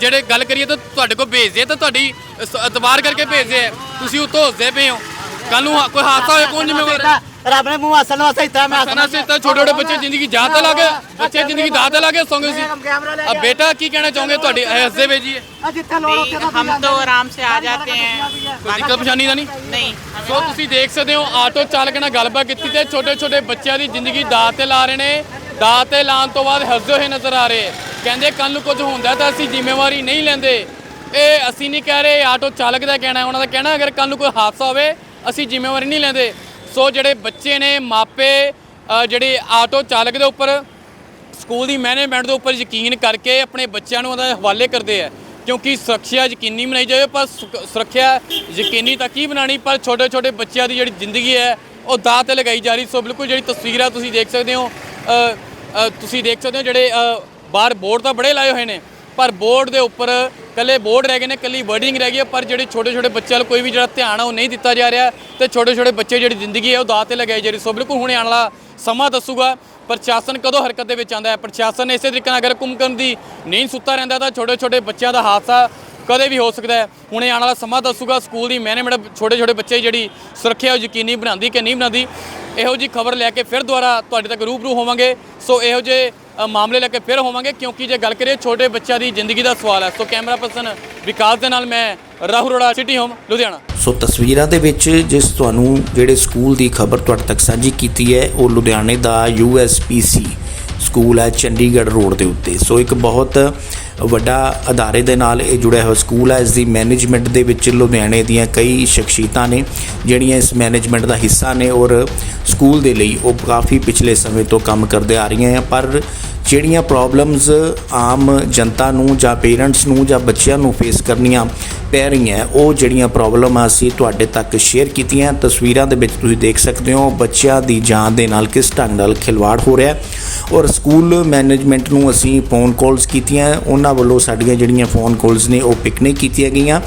ਜਿਹੜੇ ਗੱਲ ਕਰੀਏ ਤਾਂ ਤੁਹਾਡੇ ਕੋਲ ਭੇਜਦੇ ਤਾਂ ਤੁਹਾਡੀ ਇਤਬਾਰ ਕਰਕੇ ਭੇਜਦੇ ਆ। ਤੁਸੀਂ ਉੱਤੋਂ ਹੱਸਦੇ ਪਏ ਹੋ। ਕੱਲ ਨੂੰ ਕੋਈ ਹਾਦਸਾ ਹੋਏ ਕੌਣ ਜ਼ਿੰਮੇਵਾਰ ਹੈ ਰੱਬ ਨੇ ਮੂੰਹ ਹੱਸਣ ਵਾਸਤੇ ਦਿੱਤਾ ਮੈਂ ਸਨਾ ਸੇ ਤਾਂ ਛੋਟੇ ਛੋਟੇ ਬੱਚੇ ਜ਼ਿੰਦਗੀ ਜਾਹ ਤੇ ਲੱਗੇ ਬੱਚੇ ਜ਼ਿੰਦਗੀ ਦਾਹ ਤੇ ਲੱਗੇ ਸੌਂਗੇ ਸੀ ਆ ਬੇਟਾ ਕੀ ਕਹਿਣਾ ਚਾਹੋਗੇ ਤੁਹਾਡੇ ਇਹ ਹੱਸਦੇ ਵੇ ਜੀ ਜਿੱਥੇ ਲੋੜ ਉੱਥੇ ਤਾਂ हम तो आराम से आ जाते हैं ਕੋਈ ਦਿੱਕਤ ਪਰੇਸ਼ਾਨੀ ਤਾਂ ਨਹੀਂ नहीं ਸੋ ਤੁਸੀਂ ਦੇਖ ਸਕਦੇ ਹੋ ਆਟੋ ਚਾਲਕ ਨਾਲ ਗੱਲਬਾਤ ਕੀਤੀ ਤੇ ਛੋਟੇ ਛੋਟੇ ਬੱਚਿਆਂ ਦੀ ਜ਼ਿੰਦਗੀ ਦਾਅ ਤੇ ਲਾ ਰਹੇ ਨੇ ਦਾਅ ਤੇ ਲਾਉਣ ਤੋਂ ਬਾਅਦ ਹੱਸਦੇ ਹੋਏ ਨਜ਼ਰ ਆ ਰਹੇ ਕਹਿੰਦੇ ਕੱਲ ਨੂੰ ਕੁਝ ਹੁੰਦਾ ਤਾਂ ਅਸੀਂ ਜ਼ਿੰਮੇਵਾਰੀ ਨਹੀਂ ਲੈਂਦੇ ਇਹ ਅਸੀਂ ਨਹੀਂ ਕਹਿ ਰਹੇ ਇਹ ਆਟੋ ਚਾਲਕ ਦਾ ਕਹਿਣਾ ਹੈ, ਉਹਨਾਂ ਦਾ ਕਹਿਣਾ ਅਗਰ ਕੱਲ ਨੂੰ ਕੋਈ ਹਾਦਸਾ ਹੋਵੇ ਅਸੀਂ ਜ਼ਿੰਮੇਵਾਰੀ ਨਹੀਂ ਲੈਂਦੇ ਸੋ ਜਿਹੜੇ ਬੱਚੇ ਨੇ ਮਾਪੇ ਜਿਹੜੇ ਆਟੋ ਚਾਲਕ ਦੇ ਉੱਪਰ, ਸਕੂਲ ਦੀ ਮੈਨੇਜਮੈਂਟ ਦੇ ਉੱਪਰ ਯਕੀਨ ਕਰਕੇ ਆਪਣੇ ਬੱਚਿਆਂ ਨੂੰ ਉਹਦਾ ਹਵਾਲੇ ਕਰਦੇ ਆ, ਕਿਉਂਕਿ ਸੁਰੱਖਿਆ ਯਕੀਨੀ ਬਣਾਈ ਜਾਵੇ, ਪਰ ਸੁਰੱਖਿਆ ਯਕੀਨੀ ਤਾਂ ਕੀ ਬਣਾਣੀ ਪਰ ਛੋਟੇ ਛੋਟੇ ਬੱਚਿਆਂ ਦੀ ਜਿਹੜੀ ਜ਼ਿੰਦਗੀ ਹੈ, ਉਹ ਦਾਅ ਤੇ ਲਗਾਈ ਜਾ ਰਹੀ। ਸੋ ਬਿਲਕੁਲ ਜਿਹੜੀ ਤਸਵੀਰ ਤਸਵੀਰਾਂ ਤੁਸੀਂ ਦੇਖ ਸਕਦੇ ਹੋ ਤੁਸੀਂ ਦੇਖ ਸਕਦੇ ਹੋ ਜਿਹੜੇ ਬਾਹਰ ਬੋਰਡ ਤਾਂ ਬੜੇ ਲਾਏ ਹੋਏ ਨੇ ਪਰ ਬੋਰਡ ਦੇ ਉੱਪਰ ਕੱਲੇ ਬੋਰਡ ਰਹਿ ਗਏ ਨੇ ਕੱਲੀ ਵਰਡਿੰਗ ਰਹਿ ਗਈ ਹੈ, ਪਰ ਜਿਹੜੇ ਛੋਟੇ ਛੋਟੇ ਬੱਚਿਆਂ ਨੂੰ ਕੋਈ ਵੀ ਜਿਹੜਾ ਧਿਆਨ ਆ ਉਹ ਨਹੀਂ ਦਿੱਤਾ ਜਾ ਰਿਹਾ ਤੇ ਛੋਟੇ ਛੋਟੇ ਬੱਚੇ ਜਿਹੜੀ ਜ਼ਿੰਦਗੀ ਹੈ ਉਹ ਦਾਅ ਤੇ ਲਗਾਈ ਜਾ ਰਹੀ ਸੋ ਬਿਲਕੁਲ ਹੁਣੇ ਆਉਣ ਵਾਲਾ ਸਮਾਂ ਦੱਸੂਗਾ। ਪ੍ਰਸ਼ਾਸਨ ਕਦੋਂ ਹਰਕਤ ਦੇ ਵਿੱਚ ਆਂਦਾ ਹੈ? ਪ੍ਰਸ਼ਾਸਨ ਇਸੇ ਤਰੀਕੇ ਨਾਲ ਅਗਰ ਕੁੰਭਕਰਨ ਦੀ ਨੀਂਦ ਸੁੱਤਾ ਰਹਿੰਦਾ ਤਾਂ ਛੋਟੇ ਛੋਟੇ ਬੱਚਿਆਂ ਦਾ ਹਾਦਸਾ ਕਦੇ ਵੀ ਹੋ ਸਕਦਾ ਹੈ। ਇਹ ਆਉਣ ਵਾਲਾ ਸਮਾਂ ਦੱਸੂਗਾ ਸਕੂਲ ਦੀ ਮੈਨੇਜਮੈਂਟ ਛੋਟੇ ਛੋਟੇ ਬੱਚੇ ਜਿਹੜੀ ਸੁਰੱਖਿਆ ਯਕੀਨੀ ਬਣਾਉਂਦੀ ਕਿ ਨਹੀਂ ਬਣਾਉਂਦੀ, ਇਹੋ ਜੀ ਖਬਰ ਲੈ ਕੇ ਫਿਰ ਦੁਬਾਰਾ ਤੁਹਾਡੇ ਤੱਕ ਰੂਬਰੂ ਹੋਵਾਂਗੇ। ਸੋ ਇਹੋ ਜਿਹੇ ਮਾਮਲੇ ਲੈ ਕੇ ਫਿਰ ਹੋਵਾਂਗੇ ਕਿਉਂਕਿ ਜੇ ਗੱਲ ਕਰੀਏ ਛੋਟੇ ਬੱਚਿਆਂ ਦੀ ਜ਼ਿੰਦਗੀ ਦਾ ਸਵਾਲ ਹੈ। ਸੋ ਕੈਮਰਾ ਪਰਸਨ ਵਿਕਾਸ ਦੇ ਨਾਲ ਮੈਂ Rahul Rora city home, Ludhiana. So ਤਸਵੀਰਾਂ ਦੇ ਵਿੱਚ ਜਿਸ ਤੁਹਾਨੂੰ ਜਿਹੜੇ ਸਕੂਲ ਦੀ ਖਬਰ ਤੁਹਾਡੇ ਤੱਕ ਸਾਂਝੀ ਕੀਤੀ ਹੈ, ਉਹ ਲੁਧਿਆਣੇ ਦਾ ਯੂਐਸਪੀਸੀ ਸਕੂਲ ਹੈ ਚੰਡੀਗੜ੍ਹ ਰੋਡ ਦੇ ਉੱਤੇ। ਸੋ ਇੱਕ ਬਹੁਤ ਵੱਡਾ ਅਦਾਰੇ ਦੇ ਨਾਲ ਇਹ ਜੁੜਿਆ ਹੋਇਆ ਸਕੂਲ ਹੈ। ਇਸ ਦੀ ਮੈਨੇਜਮੈਂਟ ਦੇ ਵਿੱਚ ਲੁਧਿਆਣੇ ਦੀਆਂ ਕਈ ਸ਼ਖਸੀਅਤਾਂ ਨੇ, ਜਿਹੜੀਆਂ ਇਸ ਮੈਨੇਜਮੈਂਟ ਦਾ ਹਿੱਸਾ ਨੇ ਔਰ ਸਕੂਲ ਦੇ ਲਈ ਉਹ ਕਾਫੀ ਪਿਛਲੇ ਸਮੇਂ ਤੋਂ ਕੰਮ ਕਰਦੇ ਆ ਰਹੀਆਂ ਹੈ ਪਰ ਜਿਹੜੀਆਂ ਪ੍ਰੋਬਲਮਸ ਆਮ ਜਨਤਾ ਨੂੰ ਜਾਂ ਪੇਰੈਂਟਸ ਨੂੰ ਜਾਂ ਬੱਚਿਆਂ ਨੂੰ ਫੇਸ ਕਰਨੀਆਂ ਪੈ ਰਹੀਆਂ, ਉਹ ਜਿਹੜੀਆਂ ਪ੍ਰੋਬਲਮ ਅਸੀਂ ਤੁਹਾਡੇ ਤੱਕ ਸ਼ੇਅਰ ਕੀਤੀਆਂ। ਤਸਵੀਰਾਂ ਦੇ ਵਿੱਚ ਤੁਸੀਂ ਦੇਖ ਸਕਦੇ ਹੋ, ਬੱਚਿਆਂ ਦੀ ਜਾਨ ਦੇ ਨਾਲ ਕਿਸ ਢੰਗ ਨਾਲ ਖਿਲਵਾੜ ਹੋ ਰਿਹਾ ਔਰ ਸਕੂਲ ਮੈਨੇਜਮੈਂਟ ਨੂੰ ਅਸੀਂ ਫੋਨ ਕਾਲਸ ਕੀਤੀਆਂ, ਉਹਨਾਂ ਵੱਲੋਂ ਸਾਡੀਆਂ ਜਿਹੜੀਆਂ ਫੋਨ ਕਾਲਸ ਨੇ, ਉਹ ਪਿਕ ਨਹੀਂ ਕੀਤੀਆਂ ਗਈਆਂ।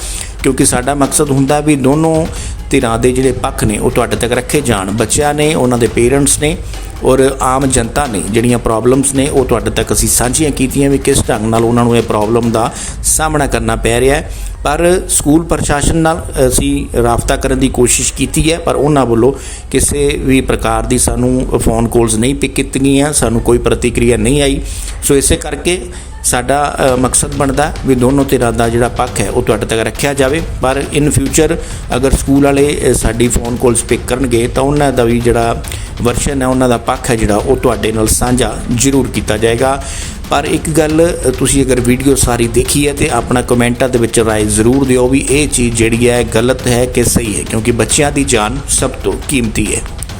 ਕਿਉਂਕਿ ਸਾਡਾ ਮਕਸਦ ਹੁੰਦਾ ਵੀ ਦੋਨੋਂ ਧਿਰਾਂ ਦੇ ਜਿਹੜੇ ਪੱਖ ਨੇ, ਉਹ ਤੁਹਾਡੇ ਤੱਕ ਰੱਖੇ ਜਾਣ। ਬੱਚਿਆਂ ਨੇ, ਉਹਨਾਂ ਦੇ ਪੇਰੈਂਟਸ ਨੇ ਔਰ ਆਮ ਜਨਤਾ ਨੇ ਜਿਹੜੀਆਂ ਪ੍ਰੋਬਲਮਸ ਨੇ, ਉਹ ਤੁਹਾਡੇ ਤੱਕ ਅਸੀਂ ਸਾਂਝੀਆਂ ਕੀਤੀਆਂ ਵੀ ਕਿਸ ਢੰਗ ਨਾਲ ਉਹਨਾਂ ਨੂੰ ਇਹ ਪ੍ਰੋਬਲਮ ਦਾ ਸਾਹਮਣਾ ਕਰਨਾ ਪੈ ਰਿਹਾ ਹੈ। ਪਰ ਸਕੂਲ ਪ੍ਰਸ਼ਾਸਨ ਨਾਲ ਅਸੀਂ ਰਾਬਤਾ ਕਰਨ ਦੀ ਕੋਸ਼ਿਸ਼ ਕੀਤੀ ਹੈ, ਪਰ ਉਹਨਾਂ ਵੱਲੋਂ ਕਿਸੇ ਵੀ ਪ੍ਰਕਾਰ ਦੀ ਸਾਨੂੰ ਫੋਨ ਕਾਲਸ ਨਹੀਂ ਪਿਕ ਕੀਤੀਆਂ ਗਈਆਂ, ਸਾਨੂੰ ਕੋਈ ਪ੍ਰਤੀਕਿਰਿਆ ਨਹੀਂ ਆਈ। ਸੋ ਇਸੇ ਕਰਕੇ ਸਾਡਾ ਮਕਸਦ ਬਣਦਾ ਵੀ ਦੋਨੋਂ ਧਿਰਾਂ ਦਾ ਜਿਹੜਾ ਪੱਖ ਹੈ, ਉਹ ਤੁਹਾਡੇ ਤੱਕ ਰੱਖਿਆ ਜਾਵੇ। ਪਰ ਇਨ ਫਿਊਚਰ ਅਗਰ ਸਕੂਲ ਵਾਲੇ ਸਾਡੀ ਫੋਨ ਕਾਲਸ ਪਿਕ ਕਰਨਗੇ, ਤਾਂ ਉਹਨਾਂ ਦਾ ਵੀ ਜਿਹੜਾ ਵਰਸ਼ਨ ਹੈ, ਉਹਨਾਂ ਦਾ ਪੱਖ ਹੈ ਜਿਹੜਾ, ਉਹ ਤੁਹਾਡੇ ਨਾਲ ਸਾਂਝਾ ਜ਼ਰੂਰ ਕੀਤਾ ਜਾਏਗਾ। ਪਰ ਇੱਕ ਗੱਲ ਤੁਸੀਂ ਅਗਰ ਵੀਡੀਓ ਸਾਰੀ ਦੇਖੀ ਹੈ, ਤੇ ਆਪਣਾ ਕਮੈਂਟਾਂ ਦੇ ਵਿੱਚ ਰਾਏ ਜ਼ਰੂਰ ਦਿਓ ਵੀ ਇਹ ਚੀਜ਼ ਜਿਹੜੀ ਹੈ, ਗਲਤ ਹੈ ਕਿ ਸਹੀ ਹੈ, ਕਿਉਂਕਿ ਬੱਚਿਆਂ ਦੀ ਜਾਨ ਸਭ ਤੋਂ ਕੀਮਤੀ ਹੈ।